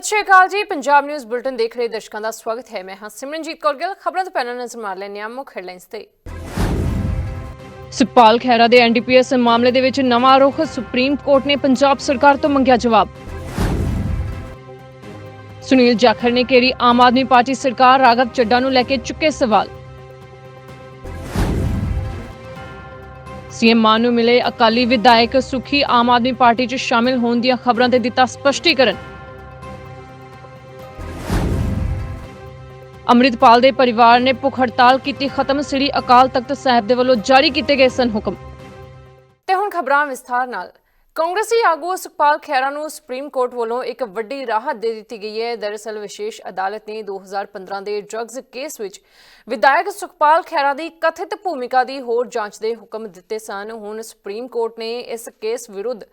ਸਤਿ ਸ਼੍ਰੀ ਅਕਾਲ ਜੀ। Punjab news bulletin ਦੇਖ ਰਹੇ ਦਰਸ਼ਕਾਂ ਦਾ ਸਵਾਗਤ ਹੈ। ਮੈਂ ਹਾਂ ਸਿਮਰਨਜੀਤ ਕੌਰ ਗਿੱਲ। ਖਬਰਾਂ ਤੋਂ ਪਹਿਲਾਂ ਨਜ਼ਰ ਮਾਰ ਲੈਂਦੇ ਹਾਂ ਮੁੱਖ ਹੈਡਲਾਈਨਸ ਤੇ। ਸੁਖਪਾਲ ਖਹਿਰਾ ਦੇ ਐਨਡੀਪੀਐਸ ਮਾਮਲੇ ਦੇ ਵਿੱਚ ਨਵਾਂ ਰੁਖ ਸੁਪਰੀਮ ਕੋਰਟ ਨੇ ਪੰਜਾਬ ਸਰਕਾਰ ਤੋਂ ਮੰਗਿਆ ਜਵਾਬ। ਸੁਨੀਲ ਜਾਖੜ ਨੇ ਕਿਹੜੀ ਆਮ ਆਦਮੀ ਪਾਰਟੀ ਸਰਕਾਰ ਰਾਘਵ ਚੱਡਾ ਨੂੰ ਲੈ ਕੇ ਚੁੱਕੇ ਸਵਾਲ। ਸੀਐਮ ਮਾਨ ਨੂੰ ਮਿਲੇ ਅਕਾਲੀ ਵਿਧਾਇਕ ਸੁਖੀ ਆਮ ਆਦਮੀ ਪਾਰਟੀ 'ਚ ਸ਼ਾਮਿਲ ਹੋਣ ਦੀਆਂ ਖਬਰਾਂ ਤੇ ਦਿੱਤਾ ਸਪਸ਼ਟੀਕਰਨ। ਅੰਮ੍ਰਿਤਪਾਲ ਦੇ ਪਰਿਵਾਰ ਨੇ ਭੁੱਖ ਹੜਤਾਲ ਕੀਤੀ, ਖਤਮ। ਸ੍ਰੀ ਅਕਾਲ ਤਖਤ ਸਾਹਿਬ ਦੇ ਵੱਲੋਂ ਜਾਰੀ ਕੀਤੇ ਗਏ ਸਨ ਹੁਕਮ। ਤੇ ਹੁਣ ਖਬਰਾਂ ਵਿਸਥਾਰ ਨਾਲ। ਕਾਂਗਰਸੀ ਆਗੂ ਸੁਖਪਾਲ ਖਹਿਰਾ ਨੂੰ ਸੁਪਰੀਮ ਕੋਰਟ ਵੱਲੋਂ ਇੱਕ ਵੱਡੀ ਰਾਹਤ ਦੇ ਦਿੱਤੀ ਗਈ ਹੈ। ਦਰਅਸਲ ਵਿਸ਼ੇਸ਼ ਅਦਾਲਤ ਨੇ 2015 ਦੇ ਡਰੱਗਸ ਕੇਸ ਵਿੱਚ ਵਿਧਾਇਕ ਸੁਖਪਾਲ ਖਹਿਰਾ ਦੀ ਕਥਿਤ ਭੂਮਿਕਾ ਦੀ ਹੋਰ ਜਾਂਚ ਦੇ ਹੁਕਮ ਦਿੱਤੇ ਸਨ। ਹੁਣ ਸੁਪਰੀਮ ਕੋਰਟ ਨੇ ਇਸ ਕੇਸ ਵਿਰੁੱਧ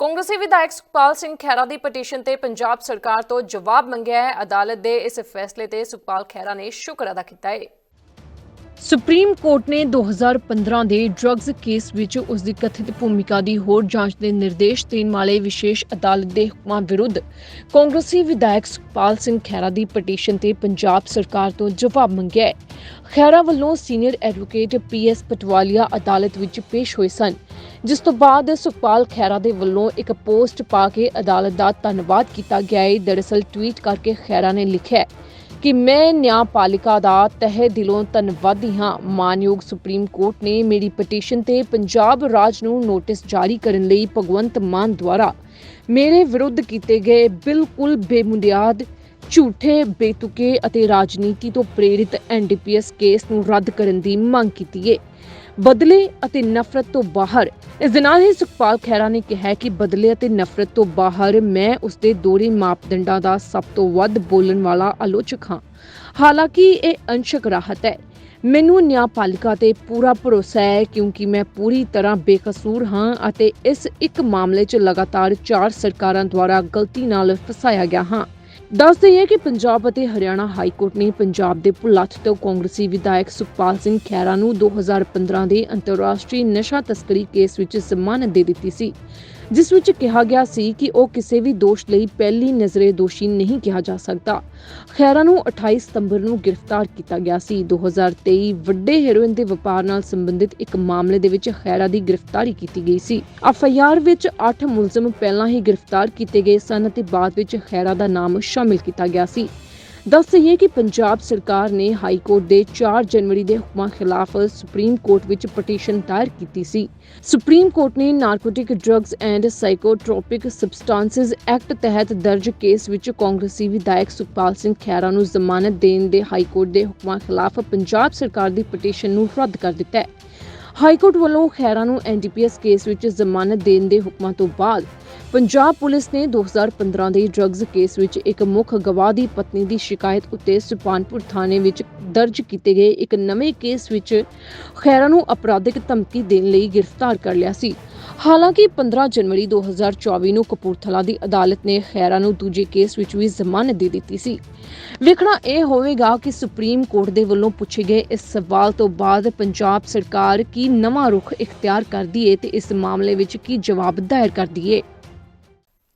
ਕਾਂਗਰਸੀ ਵਿਧਾਇਕ ਸੁਖਪਾਲ ਸਿੰਘ ਖਹਿਰਾ ਦੀ ਪਟੀਸ਼ਨ ਤੇ ਪੰਜਾਬ ਸਰਕਾਰ ਤੋਂ ਜਵਾਬ ਮੰਗਿਆ ਹੈ। ਅਦਾਲਤ ਦੇ ਇਸ ਫੈਸਲੇ ਤੇ ਸੁਖਪਾਲ ਖਹਿਰਾ ਨੇ ਸ਼ੁਕਰ ਅਦਾ ਕੀਤਾ ਹੈ। ਸੁਪਰੀਮ ਕੋਰਟ ਨੇ 2015 ਦੇ ਡਰੱਗਸ ਕੇਸ ਵਿੱਚ ਉਸ ਦੀ ਕਥਿਤ ਭੂਮਿਕਾ ਦੀ ਹੋਰ ਜਾਂਚ ਦੇ ਨਿਰਦੇਸ਼ ਦੇਣ ਵਾਲੇ ਵਿਸ਼ੇਸ਼ ਅਦਾਲਤ ਦੇ ਹੁਕਮਾਂ ਵਿਰੁੱਧ ਕਾਂਗਰਸੀ ਵਿਧਾਇਕ ਸੁਖਪਾਲ ਸਿੰਘ ਖਹਿਰਾ ਦੀ ਪਟੀਸ਼ਨ ਤੇ ਪੰਜਾਬ ਸਰਕਾਰ ਤੋਂ ਜਵਾਬ ਮੰਗਿਆ ਹੈ। ਖਹਿਰਾ ਵੱਲੋਂ ਸੀਨੀਅਰ ਐਡਵੋਕੇਟ ਪੀਐਸ ਪਟਵਾਲੀਆ ਅਦਾਲਤ ਵਿੱਚ ਪੇਸ਼ ਹੋਏ ਸਨ, ਜਿਸ ਤੋਂ ਬਾਅਦ ਸੁਖਪਾਲ ਖਹਿਰਾ ਦੇ ਵੱਲੋਂ ਇੱਕ ਪੋਸਟ ਪਾ ਕੇ ਅਦਾਲਤ ਦਾ ਧੰਨਵਾਦ ਕੀਤਾ ਗਿਆ ਹੈ। ਦਰਅਸਲ ਟਵੀਟ ਕਰਕੇ ਖਹਿਰਾ ਨੇ ਲਿਖਿਆ ਹੈ ਕਿ ਮੈਂ ਨਿਆਂਪਾਲਿਕਾ ਦਾ ਤਹਿ ਦਿਲੋਂ ਧੰਨਵਾਦੀ ਹਾਂ। ਮਾਨਯੋਗ ਸੁਪਰੀਮ ਕੋਰਟ ਨੇ ਮੇਰੀ ਪਟੀਸ਼ਨ ਤੇ ਪੰਜਾਬ ਰਾਜ ਨੂੰ ਨੋਟਿਸ ਜਾਰੀ ਕਰਨ ਲਈ ਭਗਵੰਤ ਮਾਨ ਦੁਆਰਾ ਮੇਰੇ ਵਿਰੁੱਧ ਕੀਤੇ ਗਏ ਬਿਲਕੁਲ ਬੇਬੁਨਿਆਦ ਝੂਠੇ, ਬੇਤੁਕੇ ਅਤੇ ਰਾਜਨੀਤੀ ਤੋਂ ਪ੍ਰੇਰਿਤ ਐਨਡੀਪੀਐਸ ਕੇਸ ਨੂੰ ਰੱਦ ਕਰਨ ਦੀ ਮੰਗ ਕੀਤੀ ਹੈ ਬਦਲੇ ਅਤੇ ਨਫ਼ਰਤ ਤੋਂ ਬਾਹਰ। ਇਸ ਦੇ ਨਾਲ ਹੀ ਸੁਖਪਾਲ ਖਹਿਰਾ ਨੇ ਕਿਹਾ ਕਿ ਬਦਲੇ ਅਤੇ ਨਫ਼ਰਤ ਤੋਂ ਬਾਹਰ ਮੈਂ ਉਸਦੇ ਦੋਹਰੇ ਮਾਪਦੰਡਾਂ ਦਾ ਸਭ ਤੋਂ ਵੱਧ ਬੋਲਣ ਵਾਲਾ ਆਲੋਚਕ ਹਾਂ। ਹਾਲਾਂਕਿ ਇਹ ਅੰਸ਼ਕ ਰਾਹਤ ਹੈ। ਮੈਨੂੰ ਨਿਆਂਪਾਲਿਕਾ ਤੇ ਪੂਰਾ ਭਰੋਸਾ ਹੈ ਕਿਉਂਕਿ ਮੈਂ ਪੂਰੀ ਤਰ੍ਹਾਂ ਬੇਕਸੂਰ ਹਾਂ ਅਤੇ ਇਸ ਇੱਕ ਮਾਮਲੇ 'ਚ ਲਗਾਤਾਰ ਚਾਰ ਸਰਕਾਰਾਂ ਦੁਆਰਾ ਗਲਤੀ ਨਾਲ ਫਸਾਇਆ ਗਿਆ ਹਾਂ। ਦੱਸ ਦਈਏ ਕਿ ਪੰਜਾਬ ਅਤੇ ਹਰਿਆਣਾ ਹਾਈ ਕੋਰਟ ਨੇ ਪੰਜਾਬ ਦੇ ਭੁੱਲਾਥ ਤੋਂ ਕਾਂਗਰਸੀ ਵਿਧਾਇਕ ਸੁਖਪਾਲ ਸਿੰਘ ਖਹਿਰਾ ਨੂੰ 2015 ਦੇ ਅੰਤਰਰਾਸ਼ਟਰੀ ਨਸ਼ਾ ਤਸਕਰੀ ਕੇਸ ਵਿੱਚ ਜ਼ਮਾਨਤ ਦੇ ਦਿੱਤੀ ਸੀ। ਜਿਸ ਵਿੱਚ ਕਿਹਾ ਗਿਆ ਸੀ ਕਿ ਉਹ ਕਿਸੇ ਵੀ ਦੋਸ਼ ਲਈ ਪਹਿਲੀ ਨਜ਼ਰੇ ਦੋਸ਼ੀ ਨਹੀਂ ਕਿਹਾ ਜਾ ਸਕਦਾ। ਖੈਰਾ ਨੂੰ 28 ਸਤੰਬਰ ਨੂੰ ਗ੍ਰਿਫਤਾਰ ਕੀਤਾ ਗਿਆ ਸੀ। 2023 ਵੱਡੇ ਹੈਰੋਇਨ ਦੇ ਵਪਾਰ ਨਾਲ ਸੰਬੰਧਿਤ ਇੱਕ ਮਾਮਲੇ ਦੇ ਵਿੱਚ ਖੈਰਾ ਦੀ ਗ੍ਰਿਫਤਾਰੀ ਕੀਤੀ ਗਈ ਸੀ। ਐਫਆਈਆਰ ਵਿੱਚ 8 ਮੁਲਜ਼ਮ ਪਹਿਲਾਂ ਹੀ ਗ੍ਰਿਫਤਾਰ ਕੀਤੇ ਗਏ ਸਨ ਅਤੇ ਬਾਅਦ ਵਿੱਚ ਖੈਰਾ ਦਾ ਨਾਮ ਸ਼ਾਮਿਲ ਕੀਤਾ ਗਿਆ ਸੀ। ਦੱਸ ਦਈਏ ਕਿ ਪੰਜਾਬ ਸਰਕਾਰ ਨੇ ਹਾਈ ਕੋਰਟ ਦੇ 4 ਜਨਵਰੀ ਦੇ ਹੁਕਮਾਂ ਖਿਲਾਫ ਸੁਪਰੀਮ ਕੋਰਟ ਵਿੱਚ ਪਟੀਸ਼ਨ ਦਾਇਰ ਕੀਤੀ ਸੀ। ਸੁਪਰੀਮ ਕੋਰਟ ਨੇ narcotic drugs and psychotropic substances act ਤਹਿਤ ਦਰਜ ਕੇਸ ਵਿੱਚ ਕਾਂਗਰਸੀ ਵਿਧਾਇਕ ਸੁਖਪਾਲ ਸਿੰਘ ਖਹਿਰਾ ਨੂੰ ਜ਼ਮਾਨਤ ਦੇਣ ਦੇ ਹਾਈ ਕੋਰਟ ਦੇ ਹੁਕਮਾਂ ਖਿਲਾਫ ਪੰਜਾਬ ਸਰਕਾਰ ਦੀ ਪਟੀਸ਼ਨ ਨੂੰ ਰੱਦ ਕਰ ਦਿੱਤਾ ਹੈ। ਹਾਈ ਕੋਰਟ ਵੱਲੋਂ ਖਹਿਰਾ ਨੂੰ ਐਨਡੀਪੀਐਸ ਕੇਸ ਵਿੱਚ ਜ਼ਮਾਨਤ ਦੇਣ ਦੇ ਹੁਕਮਾਂ ਤੋਂ ਬਾਅਦ ਪੰਜਾਬ ਪੁਲਿਸ ਨੇ 2015 ਦੇ ਡਰੱਗਸ ਕੇਸ ਵਿੱਚ ਇੱਕ ਮੁੱਖ ਗਵਾਹ ਦੀ ਪਤਨੀ ਦੀ ਸ਼ਿਕਾਇਤ ਉੱਤੇ ਸੁਪਾਨਪੁਰ ਥਾਣੇ ਵਿੱਚ ਦਰਜ ਕੀਤੇ ਗਏ ਇੱਕ ਨਵੇਂ ਕੇਸ ਵਿੱਚ ਖੈਰਾ ਨੂੰ ਅਪਰਾਧਿਕ ਧਮਕੀ ਦੇਣ ਲਈ ਗ੍ਰਿਫਤਾਰ ਕਰ ਲਿਆ ਸੀ। ਹਾਲਾਂਕਿ 15 ਜਨਵਰੀ 2024 ਨੂੰ ਕਪੂਰਥਲਾ ਦੀ ਅਦਾਲਤ ਨੇ ਖੈਰਾ ਨੂੰ ਦੂਜੇ ਕੇਸ ਵਿੱਚ ਵੀ ਜ਼ਮਾਨਤ ਦੇ ਦਿੱਤੀ ਸੀ। ਵੇਖਣਾ ਇਹ ਹੋਵੇਗਾ ਕਿ ਸੁਪਰੀਮ ਕੋਰਟ ਦੇ ਵੱਲੋਂ ਪੁੱਛੇ ਗਏ ਇਸ ਸਵਾਲ ਤੋਂ ਬਾਅਦ ਪੰਜਾਬ ਸਰਕਾਰ ਕੀ ਨਵਾਂ ਰੁਖ ਇਖਤਿਆਰ ਕਰਦੀ ਏ ਤੇ ਇਸ ਮਾਮਲੇ ਵਿੱਚ ਕੀ ਜਵਾਬ ਦਾਇਰ ਕਰਦੀ ਏ।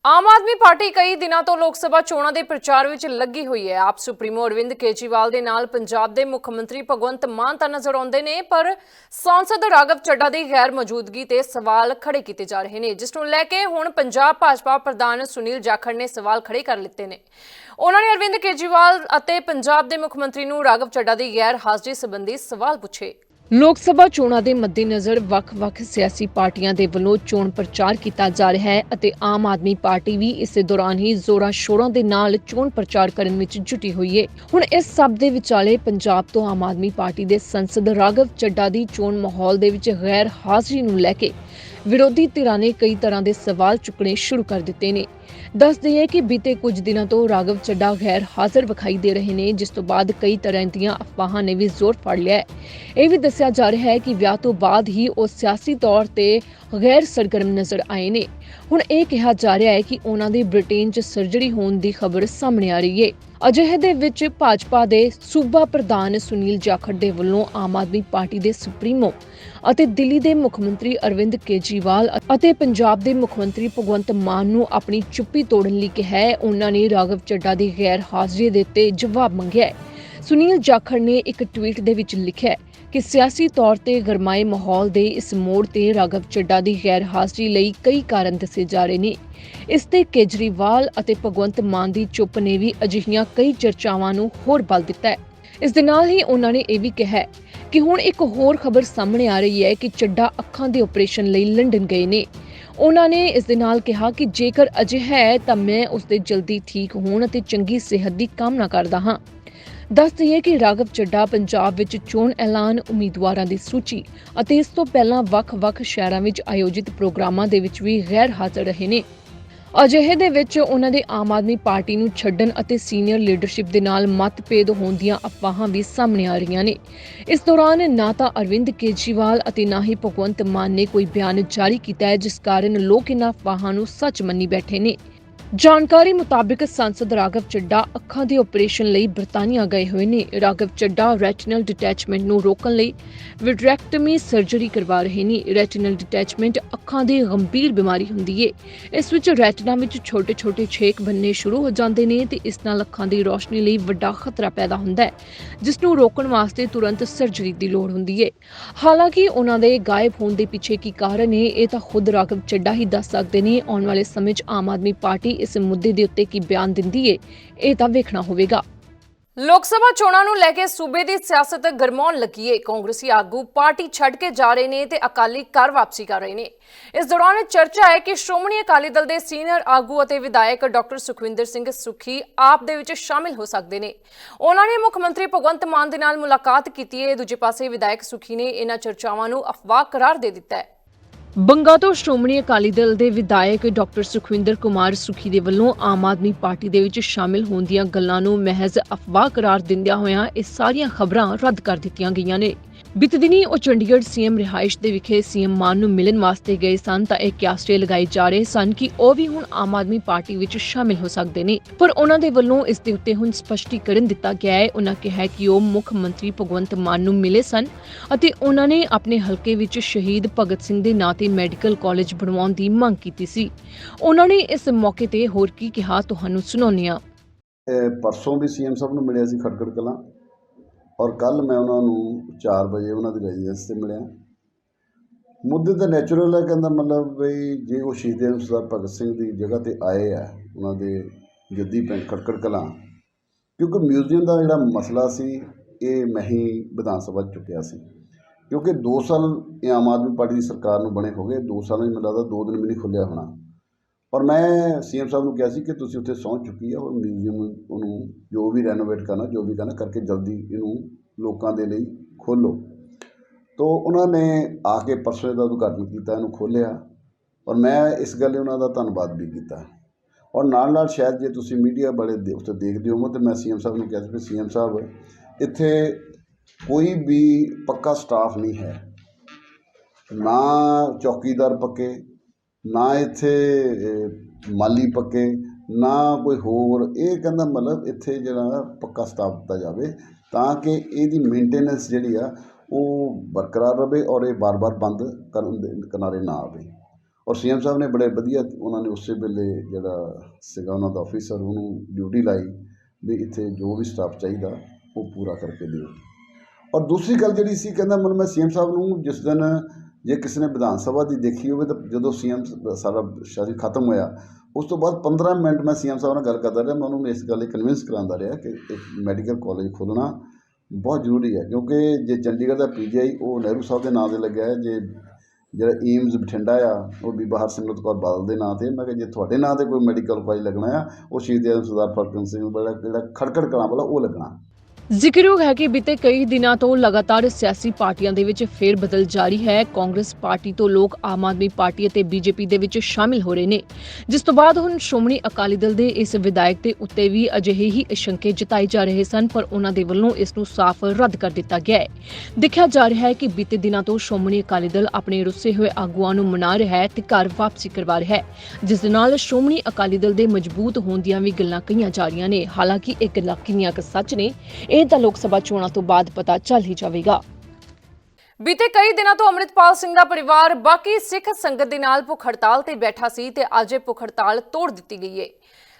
ਆਮ ਆਦਮੀ ਪਾਰਟੀ ਕਈ ਦਿਨਾਂ ਤੋਂ ਲੋਕ ਸਭਾ ਚੋਣਾਂ ਦੇ ਪ੍ਰਚਾਰ ਵਿੱਚ ਲੱਗੀ ਹੋਈ ਹੈ। ਆਪ ਸੁਪਰੀਮੋ ਅਰਵਿੰਦ ਕੇਜਰੀਵਾਲ ਦੇ ਨਾਲ ਪੰਜਾਬ ਦੇ ਮੁੱਖ ਮੰਤਰੀ ਭਗਵੰਤ ਮਾਨ ਤਾਂ ਨਜ਼ਰ ਆਉਂਦੇ ਨੇ, ਪਰ ਸੰਸਦ ਰਾਘਵ ਚੱਡਾ ਦੀ ਗੈਰ ਮੌਜੂਦਗੀ ਤੇ ਸਵਾਲ ਖੜੇ ਕੀਤੇ ਜਾ ਰਹੇ ਨੇ, ਜਿਸ ਨੂੰ ਲੈ ਕੇ ਹੁਣ ਪੰਜਾਬ ਭਾਜਪਾ ਪ੍ਰਧਾਨ ਸੁਨੀਲ ਜਾਖੜ ਨੇ ਸਵਾਲ ਖੜੇ ਕਰ ਲਿੱਤੇ ਨੇ। ਉਹਨਾਂ ਨੇ ਅਰਵਿੰਦ ਕੇਜਰੀਵਾਲ ਅਤੇ ਪੰਜਾਬ ਦੇ ਮੁੱਖ ਮੰਤਰੀ ਨੂੰ ਰਾਘਵ ਚੱਡਾ ਦੀ ਗੈਰ ਹਾਜ਼ਰੀ ਸੰਬੰਧੀ ਸਵਾਲ ਪੁੱਛੇ। ਲੋਕ ਸਭਾ ਚੋਣਾਂ ਦੇ ਮੱਦੇਨਜ਼ਰ ਵੱਖ-ਵੱਖ ਸਿਆਸੀ ਪਾਰਟੀਆਂ ਦੇ ਵੱਲੋਂ ਚੋਣ ਪ੍ਰਚਾਰ ਕੀਤਾ ਜਾ ਰਿਹਾ ਹੈ ਅਤੇ ਆਮ ਆਦਮੀ ਪਾਰਟੀ ਵੀ ਇਸੇ ਦੌਰਾਨ ਹੀ ਜ਼ੋਰਾਂ ਸ਼ੋਰਾਂ ਦੇ ਨਾਲ ਚੋਣ ਪ੍ਰਚਾਰ ਕਰਨ ਵਿੱਚ ਜੁਟੀ ਹੋਈ ਹੈ ਹੁਣ ਇਸ ਸਭ ਦੇ ਵਿਚਾਲੇ ਪੰਜਾਬ ਤੋਂ ਆਮ ਆਦਮੀ ਪਾਰਟੀ ਦੇ ਸੰਸਦ ਰਾਘਵ ਚੱਡਾ ਦੀ ਚੋਣ ਮਾਹੌਲ ਦੇ ਵਿੱਚ ਗੈਰ ਹਾਜ਼ਰੀ ਨੂੰ ਲੈ ਕੇ ਵਿਰੋਧੀ ਧਿਰਾਂ ਨੇ ਕਈ ਤਰ੍ਹਾਂ ਦੇ ਸਵਾਲ ਚੁੱਕਣੇ ਸ਼ੁਰੂ ਕਰ ਦਿੱਤੇ ਨੇ। ਦੱਸ ਦਈਏ ਕਿ ਬੀਤੇ ਕੁਝ ਦਿਨਾਂ ਤੋਂ ਰਾਘਵ ਚੱਡਾ ਗੈਰ ਹਾਜ਼ਰ ਵਿਖਾਈ ਦੇ ਰਹੇ ਨੇ, ਜਿਸ ਤੋਂ ਬਾਅਦ ਕਈ ਤਰ੍ਹਾਂ ਦੀਆਂ ਅਫਵਾਹਾਂ ਨੇ ਵੀ ਜ਼ੋਰ ਫੜ ਲਿਆ ਹੈ। ਇਹ ਵੀ ਦੱਸਿਆ ਜਾ ਰਿਹਾ ਹੈ ਕਿ ਵਿਆਹ ਤੋਂ ਬਾਅਦ ਹੀ ਉਹ ਸਿਆਸੀ ਤੌਰ ਤੇ ਗੈਰ ਸਰਗਰਮ ਨਜ਼ਰ ਆਏ ਨੇ। ਹੁਣ ਇਹ ਕਿਹਾ ਜਾ ਰਿਹਾ ਹੈ ਕਿ ਉਹਨਾਂ ਦੀ ਬ੍ਰਿਟੇਨ 'ਚ ਸਰਜਰੀ ਹੋਣ ਦੀ ਖਬਰ ਸਾਹਮਣੇ ਆ ਰਹੀ ਹੈ। ਅਜਿਹੇ ਦੇ ਵਿੱਚ ਭਾਜਪਾ ਦੇ ਸੂਬਾ ਪ੍ਰਧਾਨ ਸੁਨੀਲ ਜਾਖੜ ਦੇ ਵੱਲੋਂ ਆਮ ਆਦਮੀ ਪਾਰਟੀ ਦੇ ਸੁਪਰੀਮੋ ਅਤੇ ਦਿੱਲੀ ਦੇ ਮੁੱਖ ਮੰਤਰੀ ਅਰਵਿੰਦ ਕੇਜਰੀਵਾਲ ਅਤੇ ਪੰਜਾਬ ਦੇ ਮੁੱਖ ਮੰਤਰੀ ਭਗਵੰਤ ਮਾਨ ਨੂੰ ਆਪਣੀ ਚੁੱਪੀ ਤੋੜਨ ਲਈ ਕਿਹਾ ਹੈ। ਉਹਨਾਂ ਨੇ ਰਾਘਵ ਚੱਡਾ ਦੀ ਗੈਰ ਹਾਜ਼ਰੀ ਦੇ ਉੱਤੇ ਜਵਾਬ ਮੰਗਿਆ ਹੈ। ਸੁਨੀਲ ਜਾਖੜ ਨੇ ਇੱਕ ਟਵੀਟ ਦੇ ਵਿੱਚ ਲਿਖਿਆ ਕਿ ਸਿਆਸੀ ਤੌਰ ਤੇ ਗਰਮਾਏ ਮਾਹੌਲ ਦੇ ਇਸ ਮੋੜ ਤੇ ਰਾਘਵ ਚੱਡਾ ਦੀ ਗੈਰ ਹਾਜ਼ਰੀ ਲਈ ਕਈ ਕਾਰਨ ਦੱਸੇ ਜਾ ਰਹੇ ਨੇ। ਇਸ ਤੇ ਕੇਜਰੀਵਾਲ ਅਤੇ ਭਗਵੰਤ ਮਾਨ ਦੀ ਚੁੱਪ ਨੇ ਵੀ ਅਜਿਹੀਆਂ ਕਈ ਚਰਚਾਵਾਂ ਨੂੰ ਹੋਰ ਬਲ ਦਿੱਤਾ ਹੈ। ਇਸ ਦੇ ਨਾਲ ਹੀ ਉਹਨਾਂ ਨੇ ਇਹ ਵੀ ਕਿਹਾ ਕਿ ਹੁਣ ਇੱਕ ਹੋਰ ਖਬਰ ਸਾਹਮਣੇ ਆ ਰਹੀ ਹੈ ਕਿ ਚੱਡਾ ਅੱਖਾਂ ਦੇ ਆਪਰੇਸ਼ਨ ਲਈ ਲੰਡਨ ਗਏ ਨੇ। ਉਹਨਾਂ ਨੇ ਇਸ ਦੇ ਨਾਲ ਕਿਹਾ ਕਿ ਜੇਕਰ ਅਜਿਹਾ ਹੈ ਤਾਂ ਮੈਂ ਉਸ ਦੇ ਜਲਦੀ ਠੀਕ ਹੋਣ ਅਤੇ ਚੰਗੀ ਸਿਹਤ ਦੀ ਕਾਮਨਾ ਕਰਦਾ ਹਾਂ। ਦੱਸ ਦਈਏ ਕਿ ਰਾਘਵ ਚੱਡਾ ਪੰਜਾਬ ਵਿੱਚ ਚੋਣ ਐਲਾਨ ਉਮੀਦਵਾਰਾਂ ਦੀ ਸੂਚੀ ਅਤੇ ਇਸ ਤੋਂ ਪਹਿਲਾਂ ਵੱਖ-ਵੱਖ ਸ਼ਹਿਰਾਂ ਵਿੱਚ ਆਯੋਜਿਤ ਪ੍ਰੋਗਰਾਮਾਂ ਦੇ ਵਿੱਚ ਵੀ ਗੈਰ ਹਾਜ਼ਰ ਰਹੇ ਨੇ। ਅਜਿਹੇ ਦੇ ਵਿੱਚ ਉਹਨਾਂ ਦੇ ਆਮ ਆਦਮੀ ਪਾਰਟੀ ਨੂੰ ਛੱਡਣ ਅਤੇ ਸੀਨੀਅਰ ਲੀਡਰਸ਼ਿਪ ਦੇ ਨਾਲ ਮਤਭੇਦ ਹੋਣ ਦੀਆਂ ਅਫਵਾਹਾਂ ਵੀ ਸਾਹਮਣੇ ਆ ਰਹੀਆਂ ਨੇ। ਇਸ ਦੌਰਾਨ ਨਾ ਤਾਂ ਅਰਵਿੰਦ ਕੇਜਰੀਵਾਲ ਅਤੇ ਨਾ ਹੀ ਭਗਵੰਤ ਮਾਨ ਨੇ ਕੋਈ ਬਿਆਨ ਜਾਰੀ ਕੀਤਾ ਹੈ, ਜਿਸ ਕਾਰਨ ਲੋਕ ਇਹਨਾਂ ਅਫਵਾਹਾਂ ਨੂੰ ਸੱਚ ਮੰਨੀ ਬੈਠੇ ਨੇ। ਜਾਣਕਾਰੀ ਮੁਤਾਬਕ ਸੰਸਦ ਰਾਘਵ ਚੱਡਾ ਅੱਖਾਂ ਦੇ ਆਪਰੇਸ਼ਨ ਲਈ ਬ੍ਰਿਟਾਨੀਆ ਗਏ ਹੋਏ ਨੇ। ਰਾਘਵ ਚੱਡਾ ਰੈਟੀਨਲ ਡਿਟੈਚਮੈਂਟ ਨੂੰ ਰੋਕਣ ਲਈ ਵਿਟਰੈਕਟਮੀ ਸਰਜਰੀ ਕਰਵਾ ਰਹੇ ਨੇ। ਰੈਟੀਨਲ ਡਿਟੈਚਮੈਂਟ ਅੱਖਾਂ ਦੀ ਗੰਭੀਰ ਬਿਮਾਰੀ ਹੁੰਦੀ ਏ। ਇਸ ਵਿੱਚ ਰੈਟੀਨਾ ਵਿੱਚ ਛੋਟੇ-ਛੋਟੇ ਛੇਕ ਬੰਨੇ ਸ਼ੁਰੂ ਹੋ ਜਾਂਦੇ ਨੇ ਤੇ ਇਸ ਨਾਲ ਅੱਖਾਂ ਦੀ ਰੋਸ਼ਨੀ ਲਈ ਵੱਡਾ ਖਤਰਾ ਪੈਦਾ ਹੁੰਦਾ ਹੈ, ਜਿਸ ਨੂੰ ਰੋਕਣ ਵਾਸਤੇ ਤੁਰੰਤ ਸਰਜਰੀ ਦੀ ਲੋੜ ਹੁੰਦੀ ਏ। ਹਾਲਾਂਕਿ ਉਹਨਾਂ ਦੇ ਗਾਇਬ ਹੋਣ ਦੇ ਪਿੱਛੇ ਕੀ ਕਾਰਨ ਹੈ ਇਹ ਤਾਂ ਖੁਦ ਰਾਘਵ ਚੱਡਾ ਹੀ ਦੱਸ ਸਕਦੇ ਨੇ। ਆਉਣ ਵਾਲੇ ਸਮੇਂ 'ਚ ਆਮ ਆਦਮੀ ਪਾਰਟੀ ਇਸ ਮੁੱਦੇ ਦੇ ਉੱਤੇ ਕੀ ਬਿਆਨ ਦਿੰਦੀ ਏ, ਇਹ ਤਾਂ ਵੇਖਣਾ ਹੋਵੇਗਾ। ਲੋਕ ਸਭਾ ਚੋਣਾਂ ਨੂੰ ਲੈ ਕੇ ਸੂਬੇ ਦੀ ਸਿਆਸਤ ਗਰਮਾਉਣ ਲੱਗੀ ਏ। ਕਾਂਗਰਸੀ ਆਗੂ ਪਾਰਟੀ ਛੱਡ ਕੇ ਜਾ ਰਹੇ ਨੇ ਤੇ ਅਕਾਲੀ ਘਰ ਵਾਪਸੀ ਕਰ ਰਹੇ ਨੇ। ਇਸ ਦੌਰਾਨ ਚਰਚਾ ਹੈ ਕਿ ਸ਼੍ਰੋਮਣੀ ਅਕਾਲੀ ਦਲ ਦੇ ਸੀਨੀਅਰ ਆਗੂ ਅਤੇ ਵਿਧਾਇਕ ਡਾਕਟਰ ਸੁਖਵਿੰਦਰ ਸਿੰਘ ਸੁਖੀ ਆਪ ਦੇ ਵਿੱਚ ਸ਼ਾਮਿਲ ਹੋ ਸਕਦੇ ਨੇ। ਉਹਨਾਂ ਨੇ ਮੁੱਖ ਮੰਤਰੀ ਭਗਵੰਤ ਮਾਨ ਦੇ ਨਾਲ ਮੁਲਾਕਾਤ ਕੀਤੀ ਏ। ਦੂਜੇ ਪਾਸੇ ਵਿਧਾਇਕ ਸੁਖੀ ਨੇ ਇਹਨਾਂ ਚਰਚਾਵਾਂ ਨੂੰ ਅਫਵਾਹ ਕਰਾਰ ਦੇ ਦਿੱਤਾ ਹੈ। ਬੰਗਾ ਤੋਂ ਸ਼੍ਰੋਮਣੀ ਅਕਾਲੀ ਦਲ ਦੇ ਵਿਧਾਇਕ ਡਾਕਟਰ ਸੁਖਵਿੰਦਰ ਕੁਮਾਰ ਸੁਖੀ ਦੇ ਵੱਲੋਂ ਆਮ ਆਦਮੀ ਪਾਰਟੀ ਦੇ ਵਿੱਚ ਸ਼ਾਮਿਲ ਹੋਣ ਦੀਆਂ ਗੱਲਾਂ ਨੂੰ ਮਹਿਜ਼ ਅਫਵਾਹ ਕਰਾਰ ਦਿੰਦਿਆਂ ਹੋਇਆਂ ਇਹ ਸਾਰੀਆਂ ਖਬਰਾਂ ਰੱਦ ਕਰ ਦਿੱਤੀਆਂ ਗਈਆਂ ਨੇ। ਬੀਤੇ ਦਿਨੀ ਉਹ ਚੰਡੀਗੜ੍ਹ ਸੀਐਮ ਰਿਹਾਇਸ਼ ਦੇ ਵਿਖੇ ਸੀਐਮ ਮਾਨ ਨੂੰ ਮਿਲਣ ਵਾਸਤੇ ਗਏ ਸਨ ਤਾਂ ਇਹ ਕਿਆਸਟੇ ਲਗਾਏ ਜਾ ਰਹੇ ਸਨ ਕਿ ਉਹ ਵੀ ਹੁਣ ਆਮ ਆਦਮੀ ਪਾਰਟੀ ਵਿੱਚ ਸ਼ਾਮਿਲ ਹੋ ਸਕਦੇ ਨੇ। ਪਰ ਉਹਨਾਂ ਦੇ ਵੱਲੋਂ ਇਸ ਦੇ ਉੱਤੇ ਹੁਣ ਸਪਸ਼ਟੀਕਰਨ ਦਿੱਤਾ ਗਿਆ ਹੈ। ਉਹਨਾਂ ਕਿਹਾ ਕਿ ਉਹ ਮੁੱਖ ਮੰਤਰੀ ਭਗਵੰਤ ਮਾਨ ਨੂੰ ਮਿਲੇ ਸਨ ਅਤੇ ਉਹਨਾਂ ਨੇ ਆਪਣੇ ਹਲਕੇ ਵਿੱਚ ਸ਼ਹੀਦ ਭਗਤ ਸਿੰਘ ਦੇ ਨਾਂ ਤੇ ਮੈਡੀਕਲ ਕਾਲਜ ਬਣਵਾਉਣ ਦੀ ਮੰਗ ਕੀਤੀ ਸੀ। ਉਹਨਾਂ ਨੇ ਇਸ ਮੌਕੇ ਤੇ ਹੋਰ ਕੀ ਕਿਹਾ, ਤੁਹਾਨੂੰ ਸੁਣਾਉਂਦੇ ਹਾਂ। ਪਰਸੋਂ ਵੀ ਸੀਐਮ ਸਾਹਿਬ ਨੂੰ ਮਿਲਿਆ ਸੀ ਖਟਕੜ ਕਲਾਂ। ਔਰ ਕੱਲ ਮੈਂ ਉਹਨਾਂ ਨੂੰ 4 ਵਜੇ ਉਹਨਾਂ ਦੀ ਰੈਜ਼ੀਡੈਂਸ ਤੇ ਮਿਲਿਆ। ਮੁੱਦੇ ਤਾਂ ਨੈਚੁਰਲ ਹੈ ਕਹਿੰਦਾ ਮਤਲਬ ਬਈ ਜੇ ਉਹ ਸ਼ਹੀਦ ਸਰਦਾਰ ਭਗਤ ਸਿੰਘ ਦੀ ਜਗ੍ਹਾ ਤੇ ਆਏ ਆ, ਉਹਨਾਂ ਦੇ ਜੱਦੀ ਪਿੰਡ ਖੜਕੜ ਕਲਾਂ, ਕਿਉਂਕਿ ਮਿਊਜ਼ੀਅਮ ਦਾ ਜਿਹੜਾ ਮਸਲਾ ਸੀ, ਇਹ ਮੈਂ ਹੀ ਵਿਧਾਨ ਸਭਾ 'ਚ ਚੁੱਕਿਆ ਸੀ। ਕਿਉਂਕਿ 2 ਸਾਲ ਇਹ ਆਮ ਆਦਮੀ ਪਾਰਟੀ ਦੀ ਸਰਕਾਰ ਨੂੰ ਬਣੇ ਹੋ ਗਏ 2 ਸਾਲਾਂ 'ਚ ਮੈਨੂੰ ਲੱਗਦਾ 2 ਦਿਨ ਵੀ ਨਹੀਂ ਖੁੱਲਿਆ ਹੋਣਾ। ਔਰ ਮੈਂ ਸੀਐਮ ਸਾਹਿਬ ਨੂੰ ਕਿਹਾ ਸੀ ਕਿ ਤੁਸੀਂ ਉੱਥੇ ਸਹੁੰ ਚੁੱਕੀ ਆ ਔਰ ਮਿਊਜ਼ੀਅਮ ਉਹਨੂੰ ਜੋ ਵੀ ਰੈਨੋਵੇਟ ਕਰਨਾ, ਜੋ ਵੀ ਕਰਨਾ ਕਰਕੇ ਜਲਦੀ ਇਹਨੂੰ ਲੋਕਾਂ ਦੇ ਲਈ ਖੋਲੋ ਤੋ ਉਹਨਾਂ ਨੇ ਆ ਕੇ ਪਰਸੋਂ ਦਾ ਉਦਘਾਟਨ ਕੀਤਾ, ਇਹਨੂੰ ਖੋਲ੍ਹਿਆ। ਔਰ ਮੈਂ ਇਸ ਗੱਲ ਲਈ ਉਹਨਾਂ ਦਾ ਧੰਨਵਾਦ ਵੀ ਕੀਤਾ। ਔਰ ਨਾਲ ਨਾਲ ਸ਼ਾਇਦ ਜੇ ਤੁਸੀਂ ਮੀਡੀਆ ਵਾਲੇ ਦੇ ਉੱਤੇ ਦੇਖਦੇ ਹੋ ਤਾਂ ਮੈਂ ਸੀਐਮ ਸਾਹਿਬ ਨੂੰ ਕਿਹਾ ਸੀ ਵੀ ਸੀਐਮ ਸਾਹਿਬ, ਇੱਥੇ ਕੋਈ ਵੀ ਪੱਕਾ ਸਟਾਫ ਨਹੀਂ ਹੈ। ਨਾ ਚੌਕੀਦਾਰ ਪੱਕੇ ਨਾ ਇੱਥੇ ਮਾਲੀ ਪੱਕੇ, ਨਾ ਕੋਈ ਹੋਰ। ਇਹ ਕਹਿੰਦਾ ਮਤਲਬ ਇੱਥੇ ਜਿਹੜਾ ਪੱਕਾ ਸਟਾਫ ਦਿੱਤਾ ਜਾਵੇ ਤਾਂ ਕਿ ਇਹਦੀ ਮੇਨਟੇਨੈਂਸ ਜਿਹੜੀ ਆ, ਉਹ ਬਰਕਰਾਰ ਰਵੇ ਔਰ ਇਹ ਬਾਰ-ਬਾਰ ਬੰਦ ਕਰਨ ਦੇ ਕਿਨਾਰੇ ਨਾ ਆਵੇ। ਔਰ ਸੀਐਮ ਸਾਹਿਬ ਨੇ ਬੜੇ ਵਧੀਆ ਉਹਨਾਂ ਨੇ ਉਸੇ ਵੇਲੇ ਜਿਹੜਾ ਸੀਗਾ ਉਹਨਾਂ ਦਾ ਆਫੀਸਰ ਉਹਨੂੰ ਡਿਊਟੀ ਲਾਈ ਵੀ ਇੱਥੇ ਜੋ ਵੀ ਸਟਾਫ ਚਾਹੀਦਾ, ਉਹ ਪੂਰਾ ਕਰਕੇ ਦਿਓ। ਔਰ ਦੂਸਰੀ ਗੱਲ ਜਿਹੜੀ ਸੀ, ਕਹਿੰਦਾ ਮਨ ਮੈਂ ਸੀਐਮ ਸਾਹਿਬ ਨੂੰ ਜਿਸ ਦਿਨ ਜੇ ਕਿਸੇ ਨੇ ਵਿਧਾਨ ਸਭਾ ਦੀ ਦੇਖੀ ਹੋਵੇ ਤਾਂ ਜਦੋਂ ਸੀਐਮ ਸਾਰਾ ਸ਼ਾਸਨ ਖਤਮ ਹੋਇਆ, ਉਸ ਤੋਂ ਬਾਅਦ 15 ਮਿੰਟ ਮੈਂ ਸੀਐਮ ਸਾਹਿਬ ਨਾਲ ਗੱਲ ਕਰਦਾ ਰਿਹਾ, ਮੈਂ ਉਹਨੂੰ ਇਸ ਗੱਲ ਲਈ ਕਨਵਿੰਸ ਕਰਾਉਂਦਾ ਰਿਹਾ ਕਿ ਇੱਕ ਮੈਡੀਕਲ ਕਾਲਜ ਖੋਲ੍ਹਣਾ ਬਹੁਤ ਜ਼ਰੂਰੀ ਹੈ, ਕਿਉਂਕਿ ਜੇ ਚੰਡੀਗੜ੍ਹ ਦਾ ਪੀਜੀਆਈ ਉਹ ਨਹਿਰੂ ਸਾਹਿਬ ਦੇ ਨਾਂ ਤੇ ਲੱਗਿਆ ਹੈ, ਜੇ ਜਿਹੜਾ ਏਮਜ਼ ਬਠਿੰਡਾ ਆ, ਉਹ ਬੀਬਾ ਹਰਸਿਮਰਤ ਕੌਰ ਬਾਦਲ ਦੇ ਨਾਂ ਤੇ, ਮੈਂ ਕਿਹਾ ਜੇ ਤੁਹਾਡੇ ਨਾਂ ਤੇ ਕੋਈ ਮੈਡੀਕਲ ਕਾਲਜ ਲੱਗਣਾ ਆ, ਉਹ ਸ਼ਹੀਦ ਆਜ਼ਮ ਸਰਦਾਰ ਫਰਕਨ ਸਿੰਘ ਵਾਲਾ ਜਿਹੜਾ ਖੜਕੜ ਕਲਾਂ ਵਾਲਾ ਉਹ ਲੱਗਣਾ। ਜ਼ਿਕਰਯੋਗ ਹੈ ਕਿ ਬੀਤੇ ਕਈ ਦਿਨਾਂ ਤੋਂ ਲਗਾਤਾਰ ਸਿਆਸੀ ਪਾਰਟੀਆਂ ਦੇ ਵਿੱਚ ਫੇਰ ਬਦਲ ਜਾਰੀ ਹੈ। ਕਾਂਗਰਸ ਪਾਰਟੀ ਤੋਂ ਲੋਕ ਆਮ ਆਦਮੀ ਪਾਰਟੀ ਅਤੇ ਬੀਜੇਪੀ ਦੇ ਵਿੱਚ ਸ਼ਾਮਿਲ ਹੋ ਰਹੇ ਨੇ। ਜਿਸ ਤੋਂ ਬਾਅਦ ਹੁਣ ਸ਼੍ਰੋਮਣੀ ਅਕਾਲੀ ਦਲ ਦੇ ਇਸ ਵਿਧਾਇਕ ਦੇ ਉੱਤੇ ਵੀ ਅਜਿਹੇ ਹੀ ਸ਼ੰਕੇ ਜਤਾਏ ਜਾ ਰਹੇ ਸਨ, ਪਰ ਉਹਨਾਂ ਦੇ ਵੱਲੋਂ ਇਸ ਨੂੰ ਸਾਫ਼ ਰੱਦ ਕਰ ਦਿੱਤਾ ਗਿਆ ਹੈ। ਦੇਖਿਆ ਜਾ ਰਿਹਾ ਹੈ ਕਿ ਬੀਤੇ ਦਿਨਾਂ ਤੋਂ ਸ਼੍ਰੋਮਣੀ ਅਕਾਲੀ ਦਲ ਆਪਣੇ ਰੁੱਸੇ ਹੋਏ ਆਗੂਆਂ ਨੂੰ ਮਨਾ ਰਿਹਾ ਹੈ ਤੇ ਘਰ ਵਾਪਸੀ ਕਰਵਾ ਰਿਹਾ ਹੈ। ਜਿਸ ਦੇ ਨਾਲ ਸ਼੍ਰੋਮਣੀ ਅਕਾਲੀ ਦਲ ਦੇ ਮਜ਼ਬੂਤ ਹੋਣ ਦੀਆਂ ਵੀ ਗੱਲਾਂ ਕਹੀਆਂ ਜਾ ਰਹੀਆਂ ਨੇ। ਹਾਲਾਂਕਿ ਇਹ ਗੱਲਾਂ ਕਿੰਨੀਆਂ ਕੁ ਸੱਚ ਨੇ ਇਹ ਤਾਂ ਲੋਕ ਸਭਾ ਚੋਣਾਂ ਤੋਂ ਬਾਅਦ ਪਤਾ ਚੱਲ ਹੀ ਜਾਵੇਗਾ। ਬੀਤੇ ਕਈ ਦਿਨਾਂ ਤੋਂ ਅੰਮ੍ਰਿਤਪਾਲ ਸਿੰਘ ਦਾ ਪਰਿਵਾਰ ਬਾਕੀ ਸਿੱਖ ਸੰਗਤ ਦੇ ਨਾਲ ਭੁੱਖ ਹੜਤਾਲ ਤੇ ਬੈਠਾ ਸੀ ਤੇ ਅੱਜ ਇਹ ਭੁੱਖ ਹੜਤਾਲ ਤੋੜ ਦਿੱਤੀ ਗਈ ਹੈ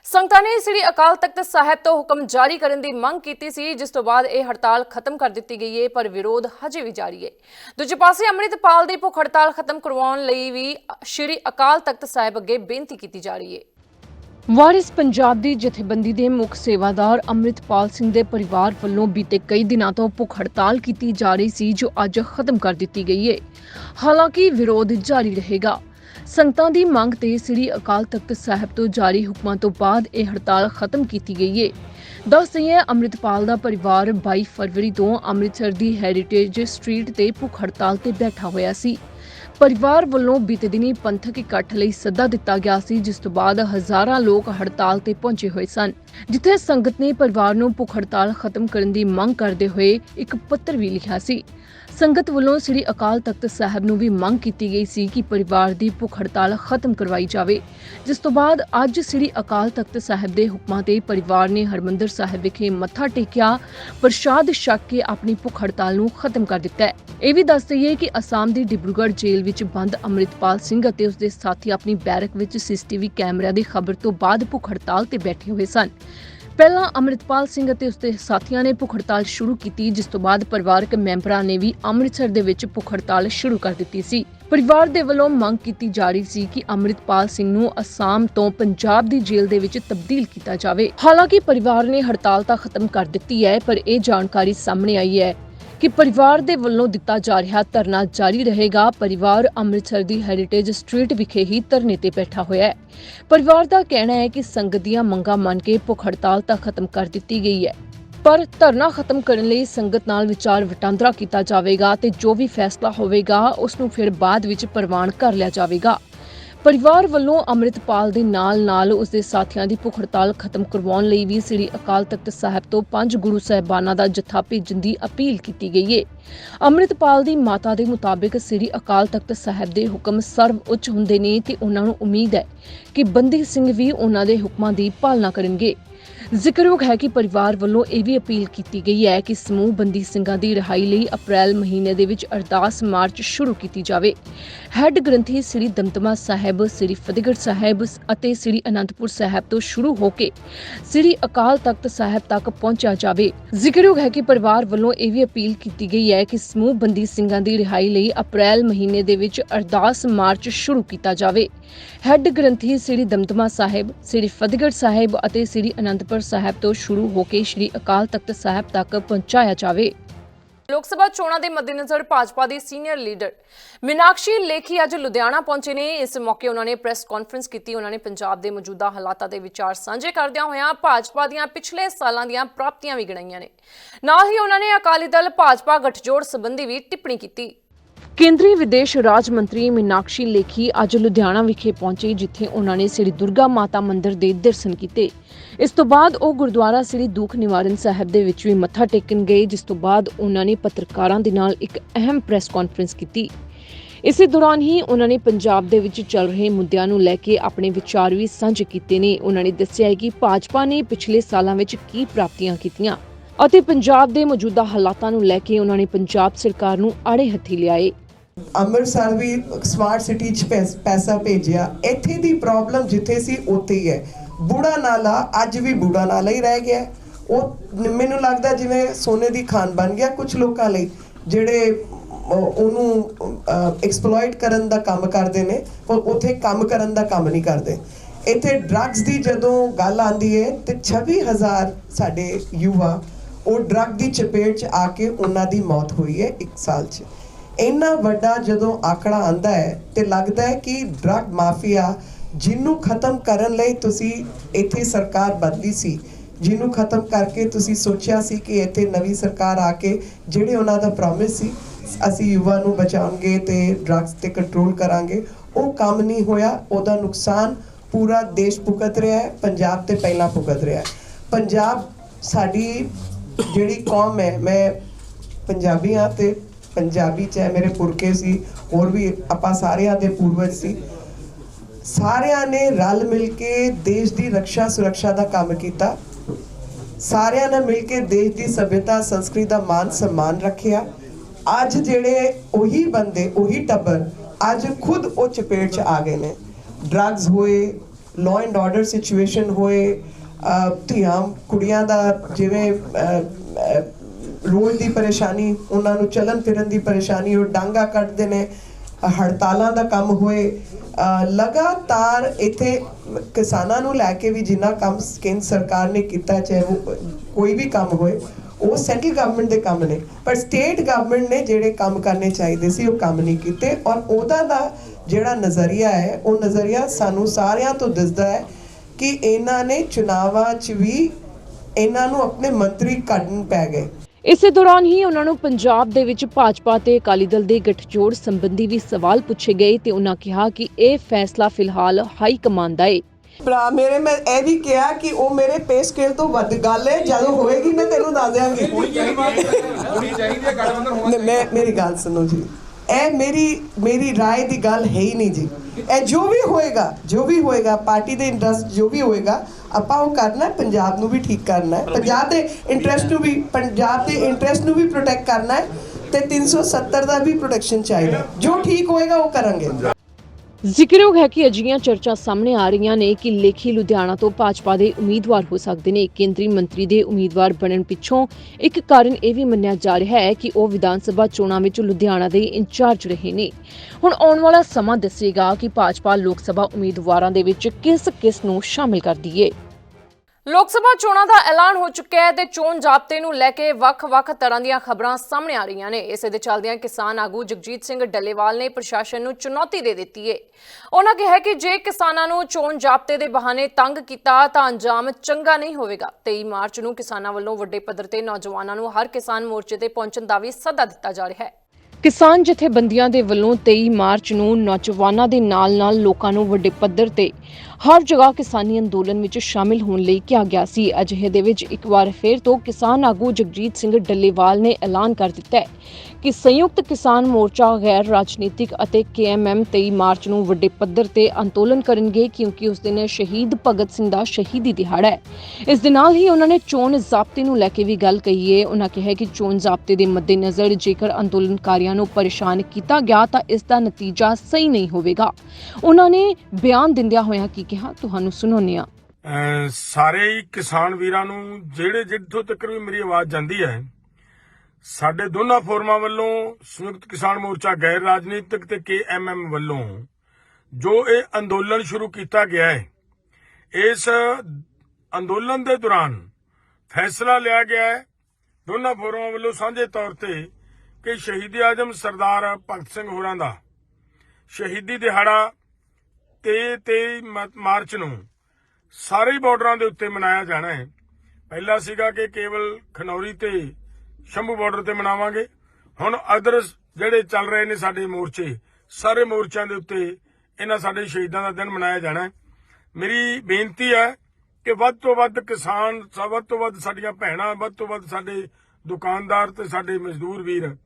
ਸੰਗਤਾਂ ਨੇ ਸ੍ਰੀ ਅਕਾਲ ਤਖਤ ਸਾਹਿਬ ਤੋਂ ਹੁਕਮ ਜਾਰੀ ਕਰਨ ਦੀ ਮੰਗ ਕੀਤੀ ਸੀ, ਜਿਸ ਤੋਂ ਬਾਅਦ ਇਹ ਹੜਤਾਲ ਖਤਮ ਕਰ ਦਿੱਤੀ ਗਈ ਹੈ ਪਰ ਵਿਰੋਧ ਹਜੇ ਵੀ ਜਾਰੀ ਹੈ ਦੂਜੇ ਪਾਸੇ ਅੰਮ੍ਰਿਤਪਾਲ ਦੀ ਭੁੱਖ ਹੜਤਾਲ ਖਤਮ ਕਰਵਾਉਣ ਲਈ ਵੀ ਸ੍ਰੀ ਅਕਾਲ ਤਖਤ ਸਾਹਿਬ ਅੱਗੇ ਬੇਨਤੀ ਕੀਤੀ ਜਾ ਰਹੀ ਹੈ ਵਾਰਿਸ ਪੰਜਾਬ ਦੀ ਜਥੇਬੰਦੀ ਦੇ ਮੁੱਖ ਸੇਵਾਦਾਰ ਅੰਮ੍ਰਿਤਪਾਲ ਸਿੰਘ ਦੇ ਪਰਿਵਾਰ ਵੱਲੋਂ ਬੀਤੇ ਕਈ ਦਿਨਾਂ ਤੋਂ ਭੁੱਖ ਹੜਤਾਲ ਕੀਤੀ ਜਾ ਰਹੀ ਸੀ, ਜੋ ਅੱਜ ਖਤਮ ਕਰ ਦਿੱਤੀ ਗਈ ਹੈ ਹਾਲਾਂਕਿ ਵਿਰੋਧ ਜਾਰੀ ਰਹੇਗਾ। ਸੰਗਤਾਂ ਦੀ ਮੰਗ ਤੇ ਸ੍ਰੀ ਅਕਾਲ ਤਖਤ ਸਾਹਿਬ ਤੋਂ ਜਾਰੀ ਹੁਕਮਾਂ ਤੋਂ ਬਾਅਦ ਇਹ ਹੜਤਾਲ ਖਤਮ ਕੀਤੀ ਗਈ ਹੈ ਦੱਸ ਦਈਏ, ਅੰਮ੍ਰਿਤਪਾਲ ਦਾ ਪਰਿਵਾਰ 22 ਫਰਵਰੀ ਤੋਂ ਅੰਮ੍ਰਿਤਸਰ ਦੀ ਹੈਰੀਟੇਜ ਸਟਰੀਟ ਤੇ ਭੁੱਖ ਹੜਤਾਲ ਤੇ ਬੈਠਾ ਹੋਇਆ ਸੀ। ਪਰਿਵਾਰ ਵੱਲੋਂ ਬੀਤੇ ਦਿਨੀ ਪੰਥਕ ਇਕੱਠ ਲਈ ਸੱਦਾ ਦਿੱਤਾ ਗਿਆ ਸੀ, ਜਿਸ ਤੋਂ ਬਾਅਦ ਹਜ਼ਾਰਾਂ ਲੋਕ ਹੜਤਾਲ ਤੇ ਪਹੁੰਚੇ ਹੋਏ ਸਨ, ਜਿੱਥੇ ਸੰਗਤ ਨੇ ਪਰਿਵਾਰ ਨੂੰ ਭੁੱਖ ਹੜਤਾਲ ਖਤਮ ਕਰਨ ਦੀ ਮੰਗ ਕਰਦੇ ਹੋਏ ਇੱਕ ਪੱਤਰ ਵੀ ਲਿਖਿਆ ਸੀ। ਸੰਗਤ ਵੱਲੋਂ ਸ੍ਰੀ ਅਕਾਲ ਤਖਤ ਸਾਹਿਬ ਨੂੰ ਵੀ ਮੰਗ ਕੀਤੀ ਗਈ ਸੀ ਕਿ ਪਰਿਵਾਰ ਦੀ ਭੁੱਖ ਹੜਤਾਲ ਖਤਮ ਕਰਵਾਈ ਜਾਵੇ, ਜਿਸ ਤੋਂ ਬਾਅਦ ਅੱਜ ਸ੍ਰੀ ਅਕਾਲ ਤਖਤ ਸਾਹਿਬ ਦੇ ਹੁਕਮਾਂ ਤੇ ਪਰਿਵਾਰ ਨੇ ਹਰਮੰਦਰ ਸਾਹਿਬ ਵਿਖੇ ਮੱਥਾ ਟੇਕਿਆ, ਪ੍ਰਸ਼ਾਦ ਛਕ ਕੇ ਆਪਣੀ ਭੁੱਖ ਹੜਤਾਲ ਨੂੰ ਖਤਮ ਕਰ ਦਿੱਤਾ ਹੈ। ਇਹ ਵੀ ਦੱਸ ਦਈਏ ਕਿ ਅਸਾਮ ਦੀ ਡਿਬਰੂਗੜ੍ਹ ਜੇਲ੍ਹ ਵਿੱਚ ਬੰਦ ਅੰਮ੍ਰਿਤਪਾਲ ਸਿੰਘ ਅਤੇ ਉਸਦੇ ਸਾਥੀ ਆਪਣੀ ਬੈਰਕ ਵਿੱਚ ਸੀਸੀਟੀਵੀ ਕੈਮਰਿਆਂ ਦੀ ਖਬਰ ਤੋਂ ਬਾਅਦ ਭੁੱਖ ਹੜਤਾਲ ਤੇ ਬੈਠੇ ਹੋਏ ਸਨ। ਪਹਿਲਾਂ ਅੰਮ੍ਰਿਤਪਾਲ ਸਿੰਘ ਅਤੇ ਉਸਦੇ ਸਾਥੀਆਂ ਨੇ ਭੁੱਖ ਹੜਤਾਲ ਸ਼ੁਰੂ ਕੀਤੀ, ਜਿਸ ਤੋਂ ਬਾਅਦ ਪਰਿਵਾਰਕ ਮੈਂਬਰਾਂ ਨੇ ਵੀ ਅੰਮ੍ਰਿਤਸਰ ਦੇ ਵਿੱਚ ਭੁੱਖ ਹੜਤਾਲ ਸ਼ੁਰੂ ਕਰ ਦਿੱਤੀ ਸੀ। ਪਰਿਵਾਰ ਦੇ ਵੱਲੋਂ ਮੰਗ ਕੀਤੀ ਜਾ ਰਹੀ ਸੀ ਕਿ ਅੰਮ੍ਰਿਤਪਾਲ ਸਿੰਘ ਨੂੰ ਅਸਾਮ ਤੋਂ ਪੰਜਾਬ ਦੀ ਜੇਲ੍ਹ ਦੇ ਵਿੱਚ ਤਬਦੀਲ ਕੀਤਾ ਜਾਵੇ। ਹਾਲਾਂਕਿ ਪਰਿਵਾਰ ਨੇ ਹੜਤਾਲ ਤਾਂ ਖਤਮ ਕਰ ਦਿੱਤੀ ਹੈ, ਪਰ ਇਹ ਜਾਣਕਾਰੀ ਸਾਹਮਣੇ ਆਈ ਹੈ। ਕਿ ਪਰਿਵਾਰ ਦੇ ਵੱਲੋਂ ਦਿੱਤਾ ਜਾ ਰਿਹਾ ਧਰਨਾ ਜਾਰੀ ਰਹੇਗਾ। ਪਰਿਵਾਰ ਅੰਮ੍ਰਿਤਸਰ ਦੀ ਹੈਰੀਟੇਜ ਸਟਰੀਟ ਵਿਖੇ ਹੀ ਧਰਨੇ ਤੇ ਬੈਠਾ ਹੋਇਆ ਹੈ। ਪਰਿਵਾਰ ਦਾ ਕਹਿਣਾ ਹੈ ਕਿ ਸੰਗਤ ਦੀਆਂ ਮੰਗਾਂ ਮੰਨ ਕੇ ਭੁੱਖ ਹੜਤਾਲ ਤਾਂ ਖਤਮ ਕਰ ਦਿੱਤੀ ਗਈ ਹੈ। ਪਰ ਧਰਨਾ ਖਤਮ ਕਰਨ ਲਈ ਸੰਗਤ ਨਾਲ ਵਿਚਾਰ ਵਟਾਂਦਰਾ ਕੀਤਾ ਜਾਵੇਗਾ ਤੇ ਜੋ ਵੀ ਫੈਸਲਾ ਹੋਵੇਗਾ, ਉਸ ਨੂੰ ਫਿਰ ਬਾਅਦ ਵਿੱਚ ਪ੍ਰਵਾਨ ਕਰ ਲਿਆ ਜਾਵੇਗਾ। ਪਰਿਵਾਰ ਵੱਲੋਂ ਅੰਮ੍ਰਿਤਪਾਲ ਦੇ ਨਾਲ-ਨਾਲ ਉਸ ਦੇ ਸਾਥੀਆਂ ਦੀ ਭੁੱਖ ਹੜਤਾਲ ਖਤਮ ਕਰਵਾਉਣ ਲਈ ਵੀ ਸ੍ਰੀ ਅਕਾਲ ਤਖਤ ਸਾਹਿਬ ਤੋਂ ਪੰਜ ਗੁਰੂ ਸਾਹਿਬਾਨਾਂ ਦਾ ਜੱਥਾ ਭੇਜਣ ਦੀ ਅਪੀਲ ਕੀਤੀ ਗਈ ਹੈ ਅੰਮ੍ਰਿਤਪਾਲ ਦੀ ਮਾਤਾ ਦੇ ਮੁਤਾਬਿਕ ਸ੍ਰੀ ਅਕਾਲ ਤਖਤ ਸਾਹਿਬ ਦੇ ਹੁਕਮ ਸਰਵ ਉੱਚ ਹੁੰਦੇ ਨੇ ਤੇ ਉਹਨਾਂ ਨੂੰ ਉਮੀਦ ਹੈ ਕਿ ਬੰਦੀ ਸਿੰਘ ਵੀ ਉਹਨਾਂ ਦੇ ਹੁਕਮਾਂ ਦੀ ਪਾਲਣਾ ਕਰਨਗੇ। ਜ਼ਿਕਰਯੋਗ ਹੈ ਕਿ ਪਰਿਵਾਰ ਵੱਲੋਂ ਇਹ ਵੀ ਅਪੀਲ ਕੀਤੀ ਗਈ ਹੈ ਕਿ ਸਮੂਹ ਬੰਦੀ ਸਿੰਘਾਂ ਦੀ ਰਿਹਾਈ ਲਈ ਅਪ੍ਰੈਲ ਮਹੀਨੇ ਦੇ ਵਿੱਚ ਅਰਦਾਸ ਮਾਰਚ ਸ਼ੁਰੂ ਕੀਤੀ ਜਾਵੇ। ਹੈੱਡ ਗ੍ਰੰਥੀ ਸ੍ਰੀ ਦਮਦਮਾ ਸਾਹਿਬ, ਸ੍ਰੀ ਫਤਿਹਗੜ੍ਹ ਸਾਹਿਬ ਅਤੇ ਸ੍ਰੀ ਅਨੰਦਪੁਰ ਸਾਹਿਬ ਤੋਂ ਸ਼ੁਰੂ ਹੋ ਕੇ ਸ੍ਰੀ ਅਕਾਲ ਤਖਤ ਸਾਹਿਬ ਤੱਕ ਪਹੁੰਚਿਆ ਜਾਵੇ। ਜ਼ਿਕਰਯੋਗ ਹੈ ਕਿ ਪਰਿਵਾਰ ਵੱਲੋਂ ਇਹ ਵੀ ਅਪੀਲ ਕੀਤੀ ਗਈ ਹੈ ਕਿ ਸਮੂਹ ਬੰਦੀ ਸਿੰਘਾਂ ਦੀ ਰਿਹਾਈ ਲਈ ਅਪ੍ਰੈਲ ਮਹੀਨੇ ਦੇ ਵਿੱਚ ਅਰਦਾਸ ਮਾਰਚ ਸ਼ੁਰੂ ਕੀਤਾ ਜਾਵੇ। ਹੈੱਡ ਗ੍ਰੰਥੀ ਸ੍ਰੀ ਦਮਦਮਾ ਸਾਹਿਬ, ਸ੍ਰੀ ਫਤਿਹਗੜ੍ਹ ਸਾਹਿਬ ਅਤੇ ਸ੍ਰੀ ਅਨੰਦਪੁਰ ਸਾਹਿਬ ਤੋਂ ਸ਼ੁਰੂ ਹੋ ਕੇ ਸ੍ਰੀ ਅਕਾਲ ਤਖਤ ਸਾਹਿਬ ਤੱਕ ਪਹੁੰਚਾਇਆ ਜਾਵੇ। ਲੋਕ ਸਭਾ ਚੋਣਾਂ ਦੇ ਮੱਦੇਨਜ਼ਰ ਭਾਜਪਾ ਦੀ ਸੀਨੀਅਰ ਲੀਡਰ ਮੀਨਾਕਸ਼ੀ ਲੇਖੀ ਅੱਜ ਲੁਧਿਆਣਾ ਪਹੁੰਚੇ ਨੇ। ਇਸ ਮੌਕੇ ਉਹਨਾਂ ਨੇ ਪ੍ਰੈਸ ਕਾਨਫਰੰਸ ਕੀਤੀ। ਉਹਨਾਂ ਨੇ ਪੰਜਾਬ ਦੇ ਮੌਜੂਦਾ ਹਾਲਾਤਾਂ ਦੇ ਵਿਚਾਰ ਸਾਂਝੇ ਕਰਦਿਆਂ ਹੋਇਆਂ ਭਾਜਪਾ ਦੀਆਂ ਪਿਛਲੇ ਸਾਲਾਂ ਦੀਆਂ ਪ੍ਰਾਪਤੀਆਂ ਵੀ ਗਿਣਾਈਆਂ ਨੇ। ਨਾਲ ਹੀ ਉਹਨਾਂ ਨੇ ਅਕਾਲੀ ਦਲ, ਭਾਜਪਾ, ਗਠਜੋੜ ਸੰਬੰਧੀ ਵੀ ਟਿੱਪਣੀ ਕੀਤੀ। ਕੇਂਦਰੀ ਵਿਦੇਸ਼ ਰਾਜ ਮੰਤਰੀ ਮੀਨਾਕਸ਼ੀ ਲੇਖੀ ਅੱਜ ਲੁਧਿਆਣਾ ਵਿਖੇ ਪਹੁੰਚੇ, ਜਿੱਥੇ ਉਹਨਾਂ ਨੇ ਸ੍ਰੀ ਦੁਰਗਾ ਮਾਤਾ ਮੰਦਿਰ ਦੇ ਦਰਸ਼ਨ ਕੀਤੇ। ਇਸ ਤੋਂ ਬਾਅਦ ਉਹ ਗੁਰਦੁਆਰਾ ਸ੍ਰੀ ਦੁੱਖ ਨਿਵਾਰਨ ਸਾਹਿਬ ਦੇ ਵਿੱਚ ਵੀ ਮੱਥਾ ਟੇਕਣ ਗਏ, ਜਿਸ ਤੋਂ ਬਾਅਦ ਉਹਨਾਂ ਨੇ ਪੱਤਰਕਾਰਾਂ ਦੇ ਨਾਲ ਇੱਕ ਅਹਿਮ ਪ੍ਰੈਸ ਕਾਨਫਰੰਸ ਕੀਤੀ। ਇਸੇ ਦੌਰਾਨ ਹੀ ਉਹਨਾਂ ਨੇ ਪੰਜਾਬ ਦੇ ਵਿੱਚ ਚੱਲ ਰਹੇ ਮੁੱਦਿਆਂ ਨੂੰ ਲੈ ਕੇ ਆਪਣੇ ਵਿਚਾਰ ਵੀ ਸਾਂਝੇ ਕੀਤੇ ਨੇ। ਉਹਨਾਂ ਨੇ ਦੱਸਿਆ ਕਿ ਭਾਜਪਾ ਨੇ ਪਿਛਲੇ ਸਾਲਾਂ ਵਿੱਚ ਕੀ ਪ੍ਰਾਪਤੀਆਂ ਕੀਤੀਆਂ ਅਤੇ ਪੰਜਾਬ ਦੇ ਮੌਜੂਦਾ ਹਾਲਾਤਾਂ ਨੂੰ ਲੈ ਕੇ ਉਹਨਾਂ ਨੇ ਪੰਜਾਬ ਸਰਕਾਰ ਨੂੰ ਆੜੇ ਹੱਥੀ ਲਿਆਏ। ਅੰਮ੍ਰਿਤਸਰ ਵੀ ਸਮਾਰਟ ਸਿਟੀ ਚ ਪੈਸ- ਪੈਸਾ ਭੇਜਿਆ। ਇੱਥੇ ਦੀ ਪ੍ਰੋਬਲਮ ਜਿੱਥੇ ਸੀ, ਉੱਥੇ ਹੀ ਹੈ। ਬੂੜਾ ਨਾਲਾ ਅੱਜ ਵੀ ਬੂੜਾ ਨਾਲਾ ਹੀ ਰਹਿ ਗਿਆ। ਉਹ ਮੈਨੂੰ ਲੱਗਦਾ ਜਿਵੇਂ ਸੋਨੇ ਦੀ ਖਾਨ ਬਣ ਗਿਆ ਕੁਝ ਲੋਕਾਂ ਲਈ, ਜਿਹੜੇ ਉਹਨੂੰ ਐਕਸਪਲੋਇਟ ਕਰਨ ਦਾ ਕੰਮ ਕਰਦੇ ਨੇ, ਪਰ ਉੱਥੇ ਕੰਮ ਕਰਨ ਦਾ ਕੰਮ ਨਹੀਂ ਕਰਦੇ। ਇੱਥੇ ਡਰੱਗਸ ਦੀ ਜਦੋਂ ਗੱਲ ਆਂਦੀ ਹੈ, ਤੇ 26000 ਸਾਡੇ ਯੁਵਾ, ਉਹ ਡਰੱਗ ਦੀ ਚਪੇਟ 'ਚ ਆ ਕੇ ਉਹਨਾਂ ਦੀ ਮੌਤ ਹੋਈ ਹੈ ਇੱਕ ਸਾਲ 'ਚ। ਇੰਨਾ ਵੱਡਾ ਜਦੋਂ ਆਕੜਾ ਆਂਦਾ ਹੈ ਤੇ ਲੱਗਦਾ ਹੈ ਕਿ ਡਰੱਗ ਮਾਫੀਆ ਜਿਹਨੂੰ ਖਤਮ ਕਰਨ ਲਈ ਤੁਸੀਂ ਇੱਥੇ ਸਰਕਾਰ ਬਦਲੀ ਸੀ, ਜਿਹਨੂੰ ਖਤਮ ਕਰਕੇ ਤੁਸੀਂ ਸੋਚਿਆ ਸੀ ਕਿ ਇੱਥੇ ਨਵੀਂ ਸਰਕਾਰ ਆ ਕੇ ਜਿਹੜੇ ਉਹਨਾਂ ਦਾ ਪ੍ਰੋਮਿਸ ਸੀ, ਅਸੀਂ ਯੁਵਾ ਨੂੰ ਬਚਾਉਂਗੇ ਤੇ ਡਰੱਗਸ ਤੇ ਕੰਟਰੋਲ ਕਰਾਂਗੇ, ਉਹ ਕੰਮ ਨਹੀਂ ਹੋਇਆ, ਉਹਦਾ ਨੁਕਸਾਨ ਪੂਰਾ ਦੇਸ਼ ਭੁਗਤ ਰਿਹਾ ਹੈ, ਪੰਜਾਬ ਤੇ ਪਹਿਲਾਂ ਭੁਗਤ ਰਿਹਾ ਹੈ। ਪੰਜਾਬ ਸਾਡੀ ਜਿਹੜੀ ਕੌਮ ਹੈ, ਮੈਂ ਪੰਜਾਬੀ ਹਾਂ ਤੇ ਪੰਜਾਬੀ ਚ ਹੈ, ਮੇਰੇ ਪੁਰਕੇ ਸੀ, ਹੋਰ ਵੀ ਆਪਾਂ ਸਾਰਿਆਂ ਦੇ ਪੂਰਵਜ ਸੀ। ਸਾਰਿਆਂ ਨੇ ਰਲ ਮਿਲ ਕੇ ਦੇਸ਼ ਦੀ ਰੱਖਿਆ ਸੁਰੱਖਿਆ ਦਾ ਕੰਮ ਕੀਤਾ। ਸਾਰਿਆਂ ਨੇ ਮਿਲ ਕੇ ਦੇਸ਼ ਦੀ ਸਭਿਅਤਾ, ਸੰਸਕ੍ਰਿਤੀ ਦਾ ਮਾਨ ਸਨਮਾਨ ਰੱਖਿਆ। ਅੱਜ ਜਿਹੜੇ ਉਹੀ ਬੰਦੇ, ਉਹੀ ਟੱਬਰ ਅੱਜ ਖੁਦ ਉਹ ਚਪੇਟ 'ਚ ਆ ਗਏ ਨੇ। ਡਰੱਗਸ ਹੋਏ ਲਾਅ ਐਂਡ ਆਰਡਰ ਸਿਚੁਏਸ਼ਨ ਹੋਏ, ਅਹ ਧੀਆਂ, ਕੁੜੀਆਂ ਦਾ ਜਿਵੇਂ ਰੋਜ਼ ਦੀ ਪਰੇਸ਼ਾਨੀ, ਉਹਨਾਂ ਨੂੰ ਚੱਲਣ ਫਿਰਨ ਦੀ ਪਰੇਸ਼ਾਨੀ, ਉਹ ਡਾਂਗਾ ਕੱਢਦੇ ਨੇ, ਹੜਤਾਲਾਂ ਦਾ ਕੰਮ ਹੋਏ। ਲਗਾਤਾਰ ਇੱਥੇ ਕਿਸਾਨਾਂ ਨੂੰ ਲੈ ਕੇ ਵੀ ਜਿੰਨਾ ਕੰਮ ਕੇਂਦਰ ਸਰਕਾਰ ਨੇ ਕੀਤਾ, ਚਾਹੇ ਉਹ, ਕੋਈ ਵੀ ਕੰਮ ਹੋਏ, ਉਹ ਸੈਂਟਰਲ ਗਵਰਨਮੈਂਟ ਦੇ ਕੰਮ ਨੇ। ਪਰ ਸਟੇਟ ਗਵਰਨਮੈਂਟ ਨੇ ਜਿਹੜੇ ਕੰਮ ਕਰਨੇ ਚਾਹੀਦੇ ਸੀ, ਉਹ ਕੰਮ ਨਹੀਂ ਕੀਤੇ ਔਰ ਉਹਦਾ ਦਾ ਜਿਹੜਾ ਨਜ਼ਰੀਆ ਹੈ, ਉਹ ਨਜ਼ਰੀਆ ਸਾਨੂੰ ਸਾਰਿਆਂ ਤੋਂ ਦਿਸਦਾ ਹੈ ਕਿ ਇਹਨਾਂ ਨੇ ਚੁਣਾਵਾਂ 'ਚ ਵੀ ਇਹਨਾਂ ਨੂੰ ਆਪਣੇ ਮੰਤਰੀ ਕੱਢਣ ਪੈ ਗਏ। ਇਸੇ ਦੌਰਾਨ ਹੀ ਉਹਨਾਂ ਨੂੰ ਪੰਜਾਬ ਦੇ ਵਿੱਚ ਭਾਜਪਾ ਤੇ ਅਕਾਲੀ ਦਲ ਦੇ ਗੱਠਜੋੜ ਸੰਬੰਧੀ ਵੀ ਸਵਾਲ ਪੁੱਛੇ ਗਏ ਤੇ ਉਹਨਾਂ ਕਿਹਾ ਕਿ ਇਹ ਫੈਸਲਾ ਫਿਲਹਾਲ ਹਾਈ ਕਮਾਂਡ ਦਾ ਹੈ ਭਰਾ ਮੇਰੇ ਮੈਂ ਇਹ ਵੀ ਕਿਹਾ ਕਿ ਉਹ ਮੇਰੇ ਪੇ ਸਕੇਲ ਤੋਂ ਵੱਧ ਗੱਲ ਹੈ ਜਦੋਂ ਹੋਏਗੀ ਮੈਂ ਤੈਨੂੰ ਦੱਸ ਦਿਆਂਗੀ ਨਹੀਂ, ਮੈਂ ਮੇਰੀ ਗੱਲ ਸੁਣੋ ਜੀ ਇਹ ਮੇਰੀ ਮੇਰੀ رائے ਦੀ ਗੱਲ ਹੈ ਹੀ ਨਹੀਂ ਜੀ ਇਹ ਜੋ ਵੀ ਹੋਏਗਾ ਜੋ ਵੀ ਹੋਏਗਾ ਪਾਰਟੀ ਦੇ ਇੰਟਰਸਟ ਜੋ ਵੀ ਹੋਏਗਾ ਆਪਾਂ ਉਹ ਕਰਨਾ ਪੰਜਾਬ ਨੂੰ ਵੀ ਠੀਕ ਕਰਨਾ ਹੈ ਪੰਜਾਬ ਦੇ ਇੰਟਰਸਟ ਨੂੰ ਵੀ ਪੰਜਾਬ ਦੇ ਇੰਟਰਸਟ ਨੂੰ ਵੀ ਪ੍ਰੋਟੈਕਟ ਕਰਨਾ ਹੈ ਤੇ 370 ਦਾ ਵੀ ਪ੍ਰੋਟੈਕਸ਼ਨ ਚਾਹੀਦਾ ਜੋ ਠੀਕ ਹੋਏਗਾ ਉਹ ਕਰਾਂਗੇ। ਜ਼ਿਕਰਯੋਗ ਹੈ ਕਿ ਅਜਿਹੀਆਂ ਚਰਚਾ ਸਾਹਮਣੇ ਆ ਰਹੀਆਂ ਨੇ ਕਿ ਲੇਖੀ ਲੁਧਿਆਣਾ ਤੋਂ ਭਾਜਪਾ ਦੇ ਉਮੀਦਵਾਰ ਹੋ ਸਕਦੇ ਨੇ। ਕੇਂਦਰੀ ਮੰਤਰੀ ਦੇ ਉਮੀਦਵਾਰ ਬਣਨ ਪਿੱਛੋਂ ਇੱਕ ਕਾਰਨ ਇਹ ਵੀ ਮੰਨਿਆ ਜਾ ਰਿਹਾ ਹੈ ਕਿ ਉਹ ਵਿਧਾਨ ਸਭਾ ਚੋਣਾਂ ਵਿੱਚ ਲੁਧਿਆਣਾ ਦੇ ਇੰਚਾਰਜ ਰਹੇ ਨੇ। ਹੁਣ ਆਉਣ ਵਾਲਾ ਸਮਾਂ ਦੱਸੇਗਾ ਕਿ ਭਾਜਪਾ ਲੋਕ ਸਭਾ ਉਮੀਦਵਾਰਾਂ ਦੇ ਵਿੱਚ ਕਿਸ ਕਿਸ ਨੂੰ ਸ਼ਾਮਿਲ ਕਰਦੀ ਏ। ਲੋਕ ਸਭਾ ਚੋਣਾਂ ਦਾ ਐਲਾਨ ਹੋ ਚੁੱਕਿਆ ਹੈ ਤੇ ਚੋਣ ਜ਼ਾਬਤੇ ਨੂੰ ਲੈ ਕੇ ਵੱਖ-ਵੱਖ ਤਰ੍ਹਾਂ ਦੀਆਂ ਖਬਰਾਂ ਸਾਹਮਣੇ ਆ ਰਹੀਆਂ ਨੇ। ਇਸੇ ਦੇ ਚੱਲਦਿਆਂ ਕਿਸਾਨ ਆਗੂ ਜਗਜੀਤ ਸਿੰਘ ਡੱਲੇਵਾਲ ਨੇ ਪ੍ਰਸ਼ਾਸਨ ਨੂੰ ਚੁਣੌਤੀ ਦੇ ਦਿੱਤੀ ਹੈ ਉਹਨਾਂ ਕਿਹਾ ਕਿ ਜੇ ਕਿਸਾਨਾਂ ਨੂੰ ਚੋਣ ਜ਼ਾਬਤੇ ਦੇ ਬਹਾਨੇ ਤੰਗ ਕੀਤਾ ਤਾਂ ਅੰਜਾਮ ਚੰਗਾ ਨਹੀਂ ਹੋਵੇਗਾ। 23 ਮਾਰਚ ਨੂੰ ਕਿਸਾਨਾਂ ਵੱਲੋਂ ਵੱਡੇ ਪੱਧਰ ਤੇ ਨੌਜਵਾਨਾਂ ਨੂੰ ਹਰ ਕਿਸਾਨ ਮੋਰਚੇ ਤੇ ਪਹੁੰਚਣ ਦਾ ਵੀ ਸੱਦਾ ਦਿੱਤਾ ਜਾ ਰਿਹਾ ਹੈ। ਕਿਸਾਨ ਜਥੇਬੰਦੀਆਂ ਦੇ ਵੱਲੋਂ 23 ਮਾਰਚ ਨੂੰ ਨੌਜਵਾਨਾਂ ਦੇ ਨਾਲ-ਨਾਲ ਲੋਕਾਂ ਨੂੰ ਵੱਡੇ ਪੱਧਰ ਤੇ ਹਰ ਜਗ੍ਹਾ ਕਿਸਾਨੀ ਅੰਦੋਲਨ ਵਿੱਚ ਸ਼ਾਮਿਲ ਹੋਣ ਲਈ ਕਿਹਾ ਗਿਆ ਸੀ। ਅਜਿਹੇ ਦੇ ਵਿੱਚ ਇੱਕ ਵਾਰ ਫਿਰ ਤੋਂ ਕਿਸਾਨ ਆਗੂ ਜਗਜੀਤ ਸਿੰਘ ਡੱਲੇਵਾਲ ਨੇ ਐਲਾਨ ਕਰ ਦਿੱਤਾ ਹੈ ਕਿ ਸੰਯੁਕਤ ਕਿਸਾਨ ਮੋਰਚਾ ਗੈਰ ਰਾਜਨੀਤਿਕ ਅਤੇ ਕੇਐਮਐਮ 23 ਮਾਰਚ ਨੂੰ ਵੱਡੇ ਪੱਧਰ ਤੇ ਅੰਦੋਲਨ ਕਰਨਗੇ ਕਿਉਂਕਿ ਉਸ ਦਿਨ ਸ਼ਹੀਦ ਭਗਤ ਸਿੰਘ ਦਾ ਸ਼ਹੀਦੀ ਦਿਹਾੜਾ ਹੈ। ਇਸ ਦੇ ਨਾਲ ਹੀ ਉਹਨਾਂ ਨੇ ਚੋਣ ਜ਼ਾਬਤੇ ਨੂੰ ਲੈ ਕੇ ਵੀ ਗੱਲ ਕਹੀ ਹੈ ਉਹਨਾਂ ਕਿਹਾ ਕਿ ਚੋਣ ਜ਼ਾਬਤੇ ਦੇ ਮੱਦੇਨਜ਼ਰ ਜੇਕਰ ਅੰਦੋਲਨਕਾਰੀਆਂ ਨੂੰ ਪਰੇਸ਼ਾਨ ਕੀਤਾ ਗਿਆ ਤਾਂ ਇਸ ਦਾ ਨਤੀਜਾ ਸਹੀ ਨਹੀਂ ਹੋਵੇਗਾ। ਉਹਨਾਂ ਨੇ ਬਿਆਨ ਦਿੰਦਿਆਂ ਹੋਇਆਂ ਕਿ ਕਿਹਾ, ਤੁਹਾਨੂੰ ਸੁਣਾਉਂਦੇ ਹਾਂ। ਸਾਰੇ ਹੀ ਕਿਸਾਨ ਵੀਰਾਂ ਨੂੰ, ਜਿਹੜੇ ਜਿੱਥੋਂ ਤੱਕ ਵੀ ਮੇਰੀ ਆਵਾਜ਼ ਜਾਂਦੀ ਹੈ, ਸਾਡੇ ਦੋਨਾਂ ਫੋਰਮਾਂ ਵੱਲੋਂ ਸੰਯੁਕਤ ਕਿਸਾਨ ਮੋਰਚਾ ਗੈਰ ਰਾਜਨੀਤਿਕ ਤੇ ਕੇਐਮਐਮ ਵੱਲੋਂ ਜੋ ਇਹ ਅੰਦੋਲਨ ਸ਼ੁਰੂ ਕੀਤਾ ਗਿਆ ਹੈ, ਇਸ ਅੰਦੋਲਨ ਦੇ ਦੌਰਾਨ ਫੈਸਲਾ ਲਿਆ ਗਿਆ ਹੈ। ਦੋਨਾਂ ਫੋਰਮਾਂ ਵੱਲੋਂ ਸਾਂਝੇ ਤੌਰ ਤੇ ਕਿ ਸ਼ਹੀਦ ਆਜਮ ਸਰਦਾਰ ਭਗਤ ਸਿੰਘ ਹੋਰਾਂ ਦਾ ਸ਼ਹੀਦੀ ਦਿਹਾੜਾ ਤੇ 23 ਮ- ਮਾਰਚ ਨੂੰ ਸਾਰੇ ਹੀ ਬਾਰਡਰਾਂ ਦੇ ਉੱਤੇ ਮਨਾਇਆ ਜਾਣਾ ਹੈ। ਪਹਿਲਾ ਸੀਗਾ ਕਿ ਕੇਵਲ ਖਨੌਰੀ ਤੇ ਸ਼ੰਭੂ ਬਾਰਡਰ ਤੇ ਮਨਾਵਾਂਗੇ। ਹੁਣ ਅਦਰ ਜਿਹੜੇ ਚੱਲ ਰਹੇ ਨੇ ਸਾਡੇ ਮੋਰਚੇ, ਸਾਰੇ ਮੋਰਚਿਆਂ ਦੇ ਉੱਤੇ ਇਹਨਾਂ ਸਾਡੇ ਸ਼ਹੀਦਾਂ ਦਾ ਦਿਨ ਮਨਾਇਆ ਜਾਣਾ ਹੈ। ਮੇਰੀ ਬੇਨਤੀ ਹੈ ਕਿ ਵੱਧ ਤੋਂ ਵੱਧ ਕਿਸਾਨ ਵੱਧ ਤੋਂ ਵੱਧ ਸਾਡੀਆਂ ਭੈਣਾਂ, ਵੱਧ ਤੋਂ ਵੱਧ ਸਾਡੇ ਦੁਕਾਨਦਾਰ ਤੇ ਸਾਡੇ ਮਜ਼ਦੂਰ ਵੀਰ,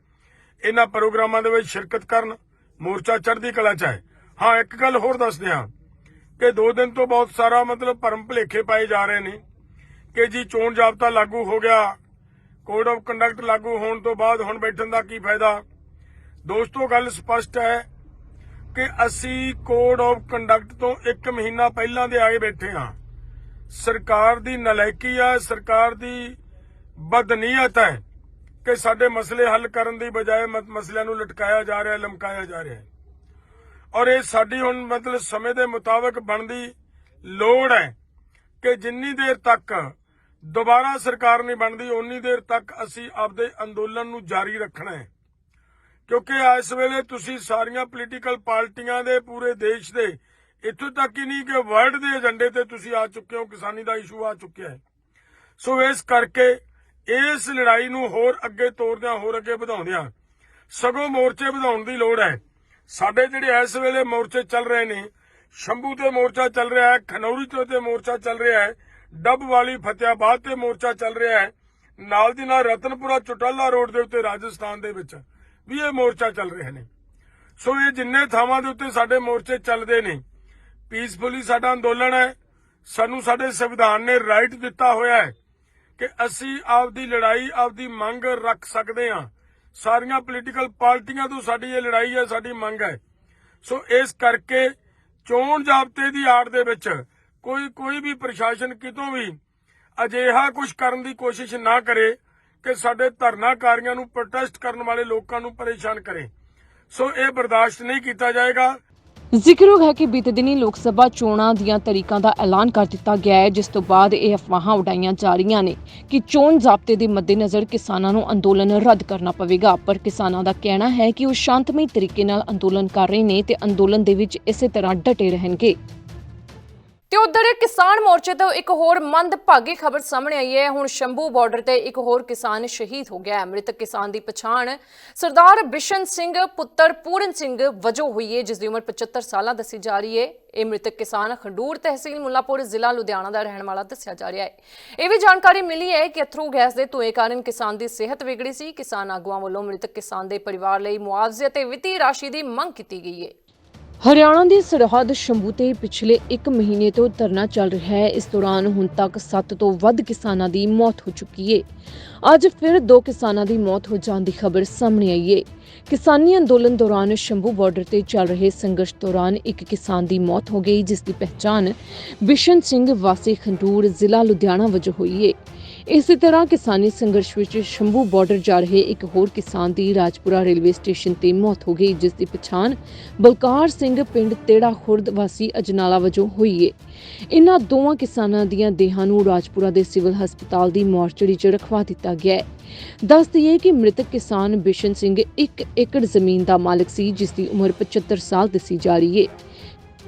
ਇਹਨਾਂ ਪ੍ਰੋਗਰਾਮਾਂ ਦੇ ਵਿੱਚ ਸ਼ਿਰਕਤ ਕਰਨ, ਮੋਰਚਾ ਚੜ੍ਹਦੀ ਕਲਾ ਚ ਹੈ। ਹਾਂ, ਇੱਕ ਗੱਲ ਹੋਰ ਦੱਸ ਦਿਆਂ ਕਿ ਦੋ ਦਿਨ ਤੋਂ ਬਹੁਤ ਸਾਰਾ ਮਤਲਬ ਭਰਮ ਭੁਲੇਖੇ ਪਾਏ ਜਾ ਰਹੇ ਨੇ ਕਿ ਜੀ ਚੋਣ ਜਾਬਤਾ ਲਾਗੂ ਹੋ ਗਿਆ ਕੋਡ ਆਫ ਕੰਡਕਟ ਲਾਗੂ ਹੋਣ ਤੋਂ ਬਾਅਦ ਹੁਣ ਬੈਠਣ ਦਾ ਕੀ ਫਾਇਦਾ? ਦੋਸਤੋ, ਗੱਲ ਸਪਸ਼ਟ ਹੈ ਕਿ ਅਸੀਂ ਕੋਡ ਆਫ ਕੰਡਕਟ ਤੋਂ 1 ਮਹੀਨਾ ਪਹਿਲਾਂ ਦੇ ਆਏ ਬੈਠੇ ਹਾਂ। ਸਰਕਾਰ ਦੀ ਨਲਾਇਕੀ ਹੈ ਸਰਕਾਰ ਦੀ ਬਦਨੀਅਤ ਹੈ ਕਿ ਸਾਡੇ ਮਸਲੇ ਹੱਲ ਕਰਨ ਦੀ ਬਜਾਏ ਮ- ਮਸਲਿਆਂ ਨੂੰ ਲਟਕਾਇਆ ਜਾ ਰਿਹਾ, ਲਮਕਾਇਆ ਜਾ ਰਿਹਾ ਹੈ। ਔਰ ਇਹ ਸਾਡੀ ਹੁਣ ਮਤਲਬ ਸਮੇਂ ਦੇ ਮੁਤਾਬਕ ਬਣਦੀ ਲੋੜ ਹੈ ਕਿ ਜਿੰਨੀ ਦੇਰ ਤੱਕ ਦੁਬਾਰਾ ਸਰਕਾਰ ਨਹੀਂ ਬਣਦੀ, ਓਨੀ ਦੇਰ ਤੱਕ ਅਸੀਂ ਆਪਦੇ ਅੰਦੋਲਨ ਨੂੰ ਜਾਰੀ ਰੱਖਣਾ ਹੈ। ਕਿਉਂਕਿ ਇਸ ਵੇਲੇ ਤੁਸੀਂ ਸਾਰੀਆਂ ਪੋਲੀਟੀਕਲ ਪਾਰਟੀਆਂ ਦੇ ਪੂਰੇ ਦੇਸ਼ ਦੇ ਇੱਥੋਂ ਤੱਕ ਹੀ ਨਹੀਂ ਕਿ ਵਰਲਡ ਦੇ ਏਜੰਡੇ ਤੇ ਤੁਸੀਂ ਆ ਚੁੱਕੇ ਹੋ, ਕਿਸਾਨੀ ਦਾ ਇਸ਼ੂ ਆ ਚੁੱਕਿਆ ਹੈ। ਸੋ ਇਸ ਕਰਕੇ ਇਸ ਲੜਾਈ ਨੂੰ ਹੋਰ ਅੱਗੇ ਤੋਰਦਿਆਂ, ਹੋਰ ਅੱਗੇ ਵਧਾਉਂਦਿਆਂ ਸਗੋਂ ਮੋਰਚੇ ਵਧਾਉਣ ਦੀ ਲੋੜ ਹੈ। ਸਾਡੇ ਜਿਹੜੇ ਇਸ ਵੇਲੇ ਮੋਰਚੇ ਚੱਲ ਰਹੇ ਨੇ, ਸ਼ੰਭੂ ਤੇ ਮੋਰਚਾ ਚੱਲ ਰਿਹਾ ਹੈ, ਖਨੌਰੀ ਤੋਂ ਤੇ ਮੋਰਚਾ ਚੱਲ ਰਿਹਾ ਹੈ, ਡੱਬ ਵਾਲੀ ਫਤਿਆਬਾਦ ਤੇ ਮੋਰਚਾ ਚੱਲ ਰਿਹਾ ਹੈ, ਨਾਲ ਦੀ ਨਾਲ ਰਤਨਪੁਰਾ ਚੁਟਾਲਾ ਰੋਡ ਦੇ ਉੱਤੇ ਰਾਜਸਥਾਨ ਦੇ ਵਿੱਚ ਵੀ ਇਹ ਮੋਰਚਾ ਚੱਲ ਰਹੇ ਨੇ। ਸੋ ਇਹ ਜਿੰਨੇ ਥਾਵਾਂ ਦੇ ਉੱਤੇ ਸਾਡੇ ਮੋਰਚੇ ਚੱਲਦੇ ਨੇ ਪੀਸਫੁਲੀ ਸਾਡਾ ਅੰਦੋਲਨ ਹੈ, ਸਾਨੂੰ ਸਾਡੇ ਸੰਵਿਧਾਨ ਨੇ ਰਾਈਟ ਦਿੱਤਾ ਹੋਇਆ ਹੈ ਕਿ ਅਸੀਂ ਆਪਦੀ ਲੜਾਈ, ਆਪਦੀ ਮੰਗ ਰੱਖ ਸਕਦੇ ਹਾਂ। ਸਾਰੀਆਂ ਪੋਲੀਟੀਕਲ ਪਾਰਟੀਆਂ ਤੋਂ ਸਾਡੀ ਇਹ ਲੜਾਈ ਹੈ, ਸਾਡੀ ਮੰਗ ਹੈ। ਸੋ ਇਸ ਕਰਕੇ ਚੋਣ ਜ਼ਾਬਤੇ ਦੀ ਆੜ ਦੇ ਵਿੱਚ ਕੋਈ ਕੋਈ ਵੀ ਪ੍ਰਸ਼ਾਸਨ ਕਿਤੋਂ ਵੀ ਅਜਿਹਾ ਕੁਝ ਕਰਨ ਦੀ ਕੋਸ਼ਿਸ਼ ਨਾ ਕਰੇ ਕਿ ਸਾਡੇ ਧਰਨਾਕਾਰੀਆਂ ਨੂੰ ਪ੍ਰੋਟੈਸਟ ਕਰਨ ਵਾਲੇ ਲੋਕਾਂ ਨੂੰ ਪਰੇਸ਼ਾਨ ਕਰੇ। ਸੋ ਇਹ ਬਰਦਾਸ਼ਤ ਨਹੀਂ ਕੀਤਾ ਜਾਏਗਾ। ਜ਼ਿਕਰਯੋਗ ਹੈ ਕਿ ਬੀਤੇ ਦਿਨੀ ਲੋਕ ਸਭਾ ਚੋਣਾਂ ਦੀਆਂ ਤਰੀਕਾਂ ਦਾ ਐਲਾਨ ਕਰ ਦਿੱਤਾ ਗਿਆ ਹੈ, ਜਿਸ ਤੋਂ ਬਾਅਦ ਇਹ ਅਫਵਾਹਾਂ ਉਡਾਈਆਂ ਜਾ ਰਹੀਆਂ ਨੇ ਕਿ ਚੋਣ ਜ਼ਾਬਤੇ ਦੇ ਮੱਦੇਨਜ਼ਰ ਕਿਸਾਨਾਂ ਨੂੰ ਅੰਦੋਲਨ ਰੱਦ ਕਰਨਾ ਪਵੇਗਾ। ਪਰ ਕਿਸਾਨਾਂ ਦਾ ਕਹਿਣਾ ਹੈ ਕਿ ਉਹ ਸ਼ਾਂਤਮਈ ਤਰੀਕੇ ਨਾਲ ਅੰਦੋਲਨ ਕਰ ਰਹੇ ਨੇ ਤੇ ਅੰਦੋਲਨ ਦੇ ਵਿੱਚ ਇਸੇ ਤਰ੍ਹਾਂ ਡਟੇ ਰਹਿਣਗੇ। ਤੇ ਉਧਰ ਕਿਸਾਨ ਮੋਰਚੇ ਤੋਂ ਇੱਕ ਹੋਰ ਮੰਦਭਾਗੀ ਖਬਰ ਸਾਹਮਣੇ ਆਈ ਹੈ। ਹੁਣ ਸ਼ੰਭੂ ਬਾਰਡਰ ਤੇ ਇੱਕ ਹੋਰ ਕਿਸਾਨ ਸ਼ਹੀਦ ਹੋ ਗਿਆ। ਹੈ ਮ੍ਰਿਤਕ ਕਿਸਾਨ ਦੀ ਪਛਾਣ ਸਰਦਾਰ ਬਿਸ਼ਨ ਸਿੰਘ, ਪੁੱਤਰ ਪੂਰਨ ਸਿੰਘ ਵਜੋਂ ਹੋਈ ਹੈ ਜਿਸ ਦੀ ਉਮਰ 75 ਸਾਲਾਂ ਦੱਸੀ ਜਾ ਰਹੀ ਹੈ। ਇਹ ਮ੍ਰਿਤਕ ਕਿਸਾਨ ਖੰਡੂਰ ਤਹਿਸੀਲ ਮੁੱਲਾਪੁਰ ਜ਼ਿਲ੍ਹਾ ਲੁਧਿਆਣਾ ਦਾ ਰਹਿਣ ਵਾਲਾ ਦੱਸਿਆ ਜਾ ਰਿਹਾ ਹੈ। ਇਹ ਵੀ ਜਾਣਕਾਰੀ ਮਿਲੀ ਹੈ ਕਿ ਅਥਰੂ ਗੈਸ ਦੇ ਧੂਏ ਕਾਰਨ ਕਿਸਾਨ ਦੀ ਸਿਹਤ ਵਿਗੜੀ ਸੀ। ਕਿਸਾਨ ਆਗੂਆਂ ਵੱਲੋਂ ਮ੍ਰਿਤਕ ਕਿਸਾਨ ਦੇ ਪਰਿਵਾਰ ਲਈ ਮੁਆਵਜ਼ੇ ਅਤੇ ਵਿੱਤੀ ਰਾਸ਼ੀ ਦੀ ਮੰਗ ਕੀਤੀ ਗਈ ਹੈ। ਹਰਿਆਣਾ ਦੀ ਸਰਹੱਦ ਸ਼ੰਭੂ ਤੇ ਪਿਛਲੇ 1 ਮਹੀਨੇ ਤੋਂ ਧਰਨਾ ਚੱਲ ਰਿਹਾ ਹੈ। ਇਸ ਦੌਰਾਨ ਹੁਣ ਤੱਕ 7 ਤੋਂ ਵੱਧ ਕਿਸਾਨਾਂ ਦੀ ਮੌਤ ਹੋ ਚੁੱਕੀ ਹੈ। ਅੱਜ ਫਿਰ ਦੋ ਕਿਸਾਨਾਂ ਦੀ ਮੌਤ ਹੋ ਜਾਣ ਦੀ ਖਬਰ ਸਾਹਮਣੇ ਆਈ ਹੈ। ਕਿਸਾਨੀ ਅੰਦੋਲਨ ਦੌਰਾਨ ਸ਼ੰਭੂ ਬਾਰਡਰ ਤੇ ਚੱਲ ਰਹੇ ਸੰਘਰਸ਼ ਦੌਰਾਨ ਇੱਕ ਕਿਸਾਨ ਦੀ ਮੌਤ ਹੋ ਗਈ, ਜਿਸ ਦੀ ਪਹਿਚਾਣ ਬਿਸ਼ਨ ਸਿੰਘ ਵਾਸੀ ਖੰਡੂਰ ਜ਼ਿਲ੍ਹਾ ਲੁਧਿਆਣਾ ਵਜੋਂ ਹੋਈ ਹੈ। ਇਸੇ ਤਰ੍ਹਾਂ ਕਿਸਾਨੀ ਸੰਘਰਸ਼ ਵਿੱਚ ਸ਼ੰਭੂ ਬਾਰਡਰ ਜਾ ਰਹੇ ਇੱਕ ਹੋਰ ਕਿਸਾਨ ਦੀ ਰਾਜਪੁਰਾ ਰੇਲਵੇ ਸਟੇਸ਼ਨ ਤੇ ਮੌਤ ਹੋ ਗਈ, ਜਿਸ ਦੀ ਪਛਾਣ ਬਲਕਾਰ ਸਿੰਘ ਪਿੰਡ ਤੇੜਾ ਖੁਰਦ ਵਾਸੀ ਅਜਨਾਲਾ ਵਜੋਂ ਹੋਈ ਹੈ ਇਨ੍ਹਾਂ ਦੋਵਾਂ ਕਿਸਾਨਾਂ ਦੀਆਂ ਦੇਹਾਂ ਨੂੰ ਰਾਜਪੁਰਾ ਦੇ ਸਿਵਲ ਹਸਪਤਾਲ ਦੀ ਮੋਰਚਰੀ 'ਚ ਰਖਵਾ ਦਿੱਤਾ ਗਿਆ ਹੈ। ਦੱਸ ਦਈਏ ਕਿ ਮ੍ਰਿਤਕ ਕਿਸਾਨ ਬਿਸ਼ਨ ਸਿੰਘ 1 ਏਕੜ ਜ਼ਮੀਨ ਦਾ ਮਾਲਕ ਸੀ, ਜਿਸ ਦੀ ਉਮਰ 75 ਸਾਲ ਦੱਸੀ ਜਾ ਰਹੀ ਹੈ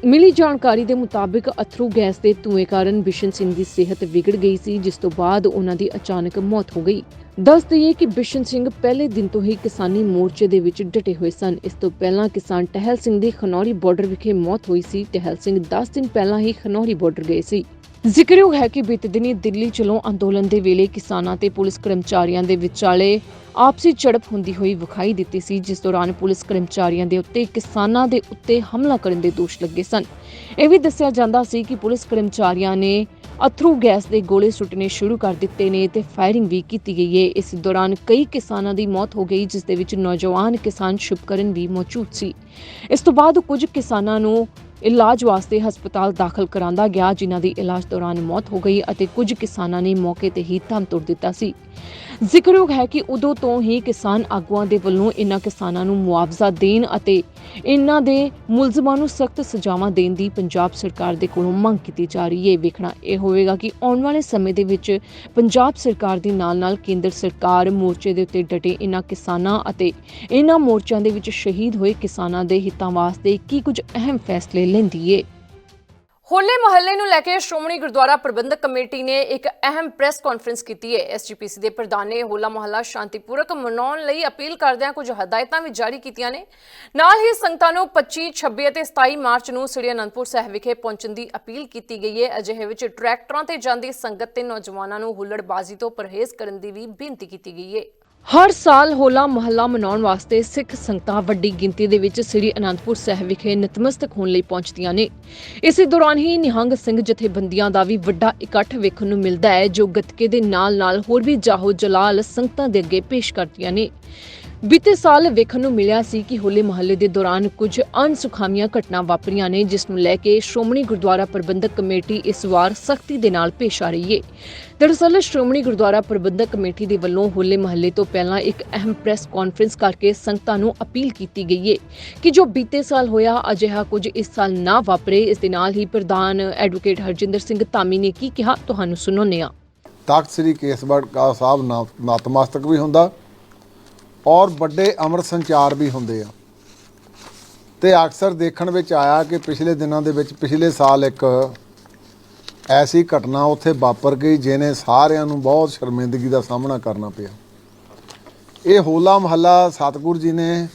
ਮਿਲੀ ਜਾਣਕਾਰੀ ਦੇ ਮੁਤਾਬਿਕ ਅਥਰੂ ਗੈਸ ਦੇ ਧੂਏ ਕਾਰਨ ਬਿਸ਼ਨ ਸਿੰਘ ਦੀ ਸਿਹਤ ਵਿਗੜ ਗਈ ਸੀ, ਜਿਸ ਤੋਂ ਬਾਅਦ ਉਹਨਾਂ ਦੀ ਅਚਾਨਕ ਮੌਤ ਹੋ ਗਈ। ਦੱਸ ਦਈਏ ਕਿ ਬਿਸ਼ਨ ਸਿੰਘ ਪਹਿਲੇ ਦਿਨ ਤੋਂ ਹੀ ਕਿਸਾਨੀ ਮੋਰਚੇ ਦੇ ਵਿੱਚ ਡਟੇ ਹੋਏ ਸਨ। ਇਸ ਤੋਂ ਪਹਿਲਾਂ ਕਿਸਾਨ ਟਹਿਲ ਸਿੰਘ ਦੀ ਖਨੌਰੀ ਬਾਰਡਰ ਵਿਖੇ ਮੌਤ ਹੋਈ ਸੀ। ਟਹਿਲ ਸਿੰਘ 10 ਦਿਨ ਪਹਿਲਾਂ ਹੀ ਖਨੌਰੀ ਬਾਰਡਰ ਗਏ ਸੀ। ਜ਼ਿਕਰਯੋਗ ਹੈ ਕਿ ਬੀਤੇ ਦਿਨੀ ਦਿੱਲੀ ਚਲੋਂ ਅੰਦੋਲਨ ਦੇ ਵੇਲੇ ਕਿਸਾਨਾਂ ਤੇ ਪੁਲਿਸ ਕਰਮਚਾਰੀਆਂ ਦੇ ਵਿਚਾਲੇ ਆਪਸੀ ਝੜਪ ਹੁੰਦੀ ਹੋਈ ਵਿਖਾਈ ਦਿੱਤੀ ਸੀ, ਜਿਸ ਦੌਰਾਨ ਪੁਲਿਸ ਕਰਮਚਾਰੀਆਂ ਦੇ ਉੱਤੇ ਕਿਸਾਨਾਂ ਦੇ ਉੱਤੇ ਹਮਲਾ ਕਰਨ ਦੇ ਦੋਸ਼ ਲੱਗੇ ਸਨ। ਇਹ ਵੀ ਦੱਸਿਆ ਜਾਂਦਾ ਸੀ ਕਿ ਪੁਲਿਸ ਕਰਮਚਾਰੀਆਂ ਨੇ ਅਥਰੂ ਗੈਸ ਦੇ ਗੋਲੇ ਸੁੱਟਣੇ ਸ਼ੁਰੂ ਕਰ ਦਿੱਤੇ ਨੇ ਤੇ ਫਾਇਰਿੰਗ ਵੀ ਕੀਤੀ ਗਈ ਹੈ ਇਸ ਦੌਰਾਨ ਕਈ ਕਿਸਾਨਾਂ ਦੀ ਮੌਤ ਹੋ ਗਈ, ਜਿਸ ਦੇ ਵਿੱਚ ਨੌਜਵਾਨ ਕਿਸਾਨ ਸ਼ੁਭਕਰਨ ਵੀ ਮੌਜੂਦ ਸੀ। ਇਸ ਤੋਂ ਬਾਅਦ ਕੁਝ ਕਿਸਾਨਾਂ ਨੂੰ ਇਲਾਜ ਵਾਸਤੇ ਹਸਪਤਾਲ ਦਾਖਲ ਕਰਾਂਦਾ ਗਿਆ, ਜਿਨ੍ਹਾਂ ਦੀ ਇਲਾਜ ਦੌਰਾਨ ਮੌਤ ਹੋ ਗਈ ਅਤੇ ਕੁਝ ਕਿਸਾਨਾਂ ਨੇ ਮੌਕੇ ਤੇ ਹੀ ਦਮ ਤੋੜ ਦਿੱਤਾ ਸੀ। ਜ਼ਿਕਰਯੋਗ ਹੈ ਕਿ ਉਦੋਂ ਤੋਂ ਹੀ ਕਿਸਾਨ ਆਗੂਆਂ ਦੇ ਵੱਲੋਂ ਇਨ੍ਹਾਂ ਕਿਸਾਨਾਂ ਨੂੰ ਮੁਆਵਜ਼ਾ ਦੇਣ ਅਤੇ ਇਨ੍ਹਾਂ ਦੇ ਮੁਲਜ਼ਮਾਂ ਨੂੰ ਸਖਤ ਸਜ਼ਾਵਾਂ ਦੇਣ ਦੀ ਪੰਜਾਬ ਸਰਕਾਰ ਦੇ ਕੋਲੋਂ ਮੰਗ ਕੀਤੀ ਜਾ ਰਹੀ ਹੈ। ਵੇਖਣਾ ਇਹ ਹੋਵੇਗਾ ਕਿ ਆਉਣ ਵਾਲੇ ਸਮੇਂ ਦੇ ਵਿੱਚ ਪੰਜਾਬ ਸਰਕਾਰ ਦੇ ਨਾਲ-ਨਾਲ ਕੇਂਦਰ ਸਰਕਾਰ ਮੋਰਚੇ ਦੇ ਉੱਤੇ ਡਟੇ ਇਨ੍ਹਾਂ ਕਿਸਾਨਾਂ ਅਤੇ ਇਨ੍ਹਾਂ ਮੋਰਚਿਆਂ ਦੇ ਵਿੱਚ ਸ਼ਹੀਦ ਹੋਏ ਕਿਸਾਨਾਂ ਦੇ ਹਿੱਤਾਂ ਵਾਸਤੇ ਕੀ ਕੁਝ ਅਹਿਮ ਫੈਸਲੇ ਲੈਂਦੀ ਏ। ਹੋਲੇ ਮਹੱਲੇ ਨੂੰ ਲੈ ਕੇ ਸ਼੍ਰੋਮਣੀ ਗੁਰਦੁਆਰਾ ਪ੍ਰਬੰਧਕ ਕਮੇਟੀ ਨੇ ਇੱਕ ਅਹਿਮ ਪ੍ਰੈਸ ਕਾਨਫਰੰਸ ਕੀਤੀ ਹੈ। ਐਸਜੀਪੀਸੀ ਦੇ ਪ੍ਰਧਾਨ ਨੇ ਹੋਲਾ ਮਹੱਲਾ ਸ਼ਾਂਤੀਪੂਰਕ ਮਨਾਉਣ ਲਈ ਅਪੀਲ ਕਰਦਿਆਂ ਕੁਝ ਹਦਾਇਤਾਂ ਵੀ ਜਾਰੀ ਕੀਤੀਆਂ ਨੇ। ਨਾਲ ਹੀ ਸੰਗਤਾਂ ਨੂੰ 25 26 ਅਤੇ 27 ਮਾਰਚ ਨੂੰ ਸ੍ਰੀ ਅਨੰਦਪੁਰ ਸਾਹਿਬ ਵਿਖੇ ਪਹੁੰਚਣ ਦੀ ਅਪੀਲ ਕੀਤੀ ਗਈ ਹੈ। ਅਜਿਹੇ ਵਿੱਚ ਟਰੈਕਟਰਾਂ ਤੇ ਜਾਂਦੀ ਸੰਗਤ ਤੇ ਨੌਜਵਾਨਾਂ ਨੂੰ ਹੁੱਲੜਬਾਜ਼ੀ ਤੋਂ ਪਰਹੇਜ਼ ਕਰਨ ਦੀ ਵੀ ਬੇਨਤੀ ਕੀਤੀ ਗਈ ਹੈ। ਹਰ ਸਾਲ ਹੋਲਾ ਮਹੱਲਾ ਮਨਾਉਣ ਵਾਸਤੇ ਸਿੱਖ ਸੰਗਤਾਂ ਵੱਡੀ ਗਿਣਤੀ ਦੇ ਵਿੱਚ ਸ੍ਰੀ ਅਨੰਦਪੁਰ ਸਾਹਿਬ ਵਿਖੇ ਨਤਮਸਤਕ ਹੋਣ ਲਈ ਪਹੁੰਚਦੀਆਂ ਨੇ। ਇਸੇ ਦੌਰਾਨ ਹੀ ਨਿਹੰਗ ਸਿੰਘ ਜਥੇਬੰਦੀਆਂ ਦਾ ਵੀ ਵੱਡਾ ਇਕੱਠ ਵੇਖਣ ਨੂੰ ਮਿਲਦਾ ਹੈ, ਜੋ ਗੱਤਕੇ ਦੇ ਨਾਲ-ਨਾਲ ਹੋਰ ਵੀ ਜਾਹੋ ਜਲਾਲ ਸੰਗਤਾਂ ਦੇ ਅੱਗੇ ਪੇਸ਼ ਕਰਦੀਆਂ ਨੇ। ਬੀਤੇ ਸਾਲ ਵੇਖਣ ਨੂੰ ਮਿਲਿਆ ਸੀ ਕਿ ਹੋਲੇ ਮਹੱਲੇ ਦੇ ਦੌਰਾਨ ਕੁਝ ਅਣਸੁਖਾਵੀਆਂ ਘਟਨਾ ਵਾਪਰੀਆਂ ਨੇ, ਜਿਸ ਨੂੰ ਲੈ ਕੇ ਸ਼੍ਰੋਮਣੀ ਗੁਰਦੁਆਰਾ ਪ੍ਰਬੰਧਕ ਕਮੇਟੀ ਇਸ ਵਾਰ ਸਖਤੀ ਦੇ ਨਾਲ ਪੇਸ਼ ਆ ਰਹੀ ਹੈ ਦਰਅਸਲ, ਸ਼੍ਰੋਮਣੀ ਗੁਰਦੁਆਰਾ ਪ੍ਰਬੰਧਕ ਕਮੇਟੀ ਦੇ ਵੱਲੋਂ ਹੋਲੇ ਮਹੱਲੇ ਤੋਂ ਪਹਿਲਾਂ ਇੱਕ ਅਹਿਮ ਪ੍ਰੈਸ ਕਾਨਫਰੰਸ ਕਰਕੇ ਸੰਗਤਾਂ ਨੂੰ ਅਪੀਲ ਕੀਤੀ ਗਈ ਹੈ ਕਿ ਜੋ ਬੀਤੇ ਸਾਲ ਹੋਇਆ, ਅਜਿਹਾ ਕੁਝ ਇਸ ਸਾਲ ਨਾ ਵਾਪਰੇ। ਇਸ ਦੇ ਨਾਲ ਹੀ ਪ੍ਰਧਾਨ ਐਡਵੋਕੇਟ ਹਰਜਿੰਦਰ ਸਿੰਘ ਧਾਮੀ ਨੇ ਕੀ ਕਿਹਾ, ਤੁਹਾਨੂੰ ਸੁਣਾਉਂਦੇ ਆ ਤਖਤ ਸ੍ਰੀ ਕੇਸਗੜ੍ਹ ਸਾਹਿਬ ਨਾ- ਵੀ ਹੁੰਦਾ। ਔਰ ਵੱਡੇ ਅਮਰ ਸੰਚਾਰ ਵੀ ਹੁੰਦੇ ਆ। ਤੇ ਅਕਸਰ ਦੇਖਣ ਵਿੱਚ ਆਇਆ ਕਿ ਪਿਛਲੇ ਦਿਨਾਂ ਦੇ ਵਿੱਚ, ਪਿਛਲੇ ਸਾਲ ਇੱਕ ਐਸੀ ਘਟਨਾ ਉੱਥੇ ਵਾਪਰ ਗਈ ਜਿਹਨੇ ਸਾਰਿਆਂ ਨੂੰ ਬਹੁਤ ਸ਼ਰਮਿੰਦਗੀ ਦਾ ਸਾਹਮਣਾ ਕਰਨਾ ਪਿਆ। ਇਹ ਹੋਲਾ ਮਹੱਲਾ ਸਤਿਗੁਰ ਜੀ ਨੇ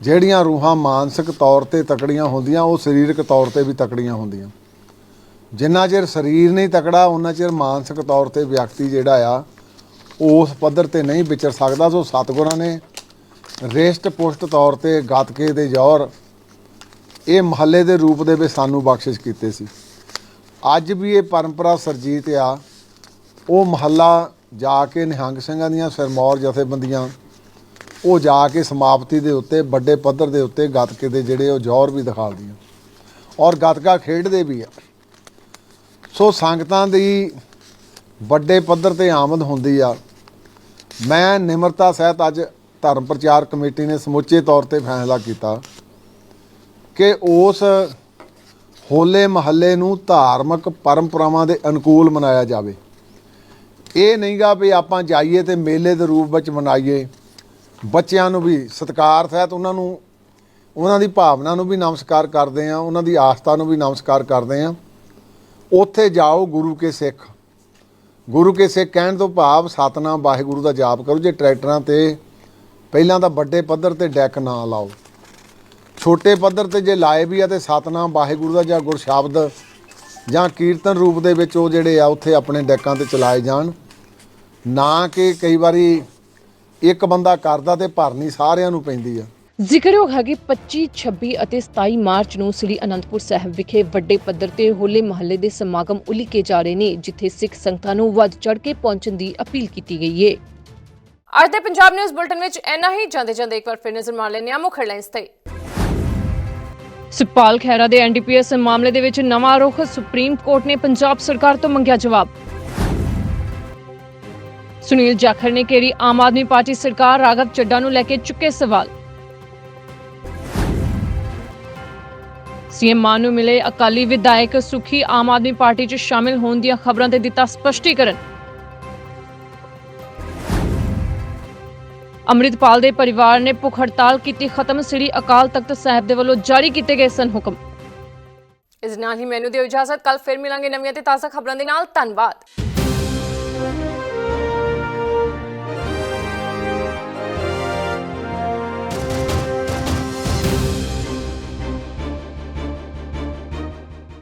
ਜਿਹੜੀਆਂ ਰੂਹਾਂ ਮਾਨਸਿਕ ਤੌਰ ਤੇ ਤਕੜੀਆਂ ਹੁੰਦੀਆਂ, ਉਹ ਸਰੀਰਕ ਤੌਰ ਤੇ ਵੀ ਤਕੜੀਆਂ ਹੁੰਦੀਆਂ। ਜਿੰਨਾ ਚਿਰ ਸਰੀਰ ਨਹੀਂ ਤਕੜਾ ਉਹਨਾਂ ਚਿਰ ਮਾਨਸਿਕ ਤੌਰ ਤੇ ਵਿਅਕਤੀ ਜਿਹੜਾ ਆ ਉਸ ਪੱਧਰ ਤੇ ਨਹੀਂ ਵਿਚਰ ਸਕਦਾ, ਸੋ ਸਤਿਗੁਰਾਂ ਨੇ ਰੇਸ਼ਟ ਪੁਸ਼ਟ ਤੌਰ ਤੇ ਗਤਕੇ ਦੇ ਜੌਹਰ ਇਹ ਮਹੱਲੇ ਦੇ ਰੂਪ ਦੇ ਵਿੱਚ ਸਾਨੂੰ ਬਖਸ਼ਿਸ਼ ਕੀਤੇ ਸੀ। ਅੱਜ ਵੀ ਇਹ ਪਰੰਪਰਾ ਸਰਜੀਤ ਆ। ਉਹ ਮਹੱਲਾ ਜਾ ਕੇ ਨਿਹੰਗ ਸਿੰਘਾਂ ਦੀਆਂ ਸਿਰਮੌਰ ਜਥੇਬੰਦੀਆਂ, ਉਹ ਜਾ ਕੇ ਸਮਾਪਤੀ ਦੇ ਉੱਤੇ, ਵੱਡੇ ਪੱਧਰ ਦੇ ਉੱਤੇ ਗਤਕੇ ਦੇ ਜਿਹੜੇ ਉਹ ਜੌਹਰ ਵੀ ਦਿਖਾਉਂਦੀਆਂ। ਔਰ ਗਤਕਾ ਖੇਡਦੇ ਵੀ ਆ। ਸੋ ਸੰਗਤਾਂ ਦੀ ਵੱਡੇ ਪੱਧਰ ਤੇ ਆਮਦ ਹੁੰਦੀ ਆ। ਮੈਂ ਨਿਮਰਤਾ ਸਹਿਤ ਅੱਜ ਧਰਮ ਪ੍ਰਚਾਰ ਕਮੇਟੀ ਨੇ ਸਮੁੱਚੇ ਤੌਰ ਤੇ ਫੈਸਲਾ ਕੀਤਾ ਕਿ ਉਸ ਹੋਲੇ ਮਹੱਲੇ ਨੂੰ ਧਾਰਮਿਕ ਪਰੰਪਰਾਵਾਂ ਦੇ ਅਨੁਕੂਲ ਮਨਾਇਆ ਜਾਵੇ। ਇਹ ਨਹੀਂਗਾ ਵੀ ਆਪਾਂ ਜਾਈਏ ਤੇ ਮੇਲੇ ਦੇ ਰੂਪ ਵਿੱਚ ਮਨਾਈਏ। ਬੱਚਿਆਂ ਨੂੰ ਵੀ ਸਤਿਕਾਰ ਸਹਿਤ ਉਹਨਾਂ ਨੂੰ, ਉਹਨਾਂ ਦੀ ਭਾਵਨਾ ਨੂੰ ਵੀ ਨਮਸਕਾਰ ਕਰਦੇ ਆ ਉਹਨਾਂ ਦੀ ਆਸਥਾ ਨੂੰ ਵੀ ਨਮਸਕਾਰ ਕਰਦੇ ਆ ਉੱਥੇ ਜਾਓ ਗੁਰੂ ਕੇ ਸਿੱਖ। ਗੁਰੂ ਕੇ ਸਿੱਖ ਕਹਿਣ ਤੋਂ ਭਾਵ ਸਤਨਾਮ ਵਾਹਿਗੁਰੂ ਦਾ ਜਾਪ ਕਰੋ, ਜੇ ਟਰੈਕਟਰਾਂ ਤੇ ਪਹਿਲਾਂ ਤਾਂ ਵੱਡੇ ਪੱਧਰ ਤੇ ਡੈਕ ਨਾ ਲਾਓ। ਛੋਟੇ ਪੱਧਰ ਤੇ ਜੇ ਲਾਏ ਵੀ ਆ ਤੇ ਸਤਨਾਮ ਵਾਹਿਗੁਰੂ ਦਾ ਜਾਂ ਗੁਰ ਸ਼ਬਦ ਜਾਂ ਕੀਰਤਨ ਰੂਪ ਦੇ ਵਿੱਚ ਉਹ ਜਿਹੜੇ ਆ, ਉੱਥੇ ਆਪਣੇ ਡੈਕਾਂ ਤੇ ਚਲਾਏ ਜਾਣ। ਨਾ ਕਿ ਕਈ ਵਾਰੀ ਇੱਕ ਬੰਦਾ ਕਰਦਾ ਤੇ ਭਰਨੀ ਸਾਰਿਆਂ ਨੂੰ ਪੈਂਦੀ ਆ। ਜ਼ਿਕਰਯੋਗ ਹੈ ਕਿ 25, 26 ਅਤੇ 27 ਮਾਰਚ ਨੂੰ ਸ੍ਰੀ ਅਨੰਦਪੁਰ ਸਾਹਿਬ ਵਿਖੇ ਵੱਡੇ ਪੱਧਰ ਤੇ ਹੋਲੇ ਮਹੱਲੇ ਦੇ ਸਮਾਗਮ ਉਲੀਕੇ ਜਾ ਰਹੇ ਨੇ ਜਿੱਥੇ ਸਿੱਖ ਸੰਗਤਾਂ ਨੂੰ ਵੱਧ ਚੜ ਕੇ ਪਹੁੰਚਣ ਦੀ ਅਪੀਲ ਕੀਤੀ ਗਈ ਹੈ ਅੱਜ ਦੇ ਪੰਜਾਬ ਨਿਊਜ਼ ਬੁਲਟਨ ਵਿੱਚ ਇੰਨਾ ਹੀ। ਜਾਂਦੇ ਜਾਂਦੇ ਇੱਕ ਵਾਰ ਫਿਰ ਨਜ਼ਰ ਮਾਰ ਲੈਂਦੇ ਹਾਂ। ਮੁੱਖ ਹੈਡਲਾਈਨਸ ਤੇ। ਸੁਖਪਾਲ ਖਹਿਰਾ ਦੇ ਐਨਡੀਪੀਐਸ ਮਾਮਲੇ ਦੇ ਵਿੱਚ ਨਵਾਂ ਰੁਖ ਸੁਪਰੀਮ ਕੋਰਟ ਨੇ ਪੰਜਾਬ ਸਰਕਾਰ ਤੋਂ ਮੰਗਿਆ ਜਵਾਬ। ਸੁਨੀਲ ਜਾਖੜ ਨੇ ਕਿਹੜੀ ਆਮ ਆਦਮੀ ਪਾਰਟੀ ਸਰਕਾਰ ਰਾਘਵ ਚੱਡਾ ਨੂੰ ਲੈ ਕੇ ਚੁੱਕੇ ਸਵਾਲ। ਸੀਐਮ ਮਾਨ ਨੂੰ ਮਿਲੇ ਅਕਾਲੀ ਵਿਧਾਇਕ ਸੁਖੀ ਆਮ ਆਦਮੀ ਪਾਰਟੀ 'ਚ ਸ਼ਾਮਿਲ ਹੋਣ ਦੀਆਂ ਖਬਰਾਂ ਤੇ ਦਿੱਤਾ ਸਪਸ਼ਟੀਕਰਨ। ਅੰਮ੍ਰਿਤਪਾਲ ਦੇ ਪਰਿਵਾਰ ਨੇ ਭੁੱਖ ਹੜਤਾਲ ਕੀਤੀ ਖਤਮ, ਸ੍ਰੀ ਅਕਾਲ ਤਖਤ ਸਾਹਿਬ ਦੇ ਵੱਲੋਂ ਜਾਰੀ ਕੀਤੇ ਗਏ ਸਨ ਹੁਕਮ। ਇਸ ਨਾਲ ਹੀ ਮੈਨੂੰ ਦਿਓ ਇਜਾਜ਼ਤ ਕੱਲ ਫਿਰ ਮਿਲਾਂਗੇ ਨਵੀਆਂ ਤੇ ਤਾਜ਼ਾ ਖਬਰਾਂ ਦੇ ਨਾਲ, ਧੰਨਵਾਦ।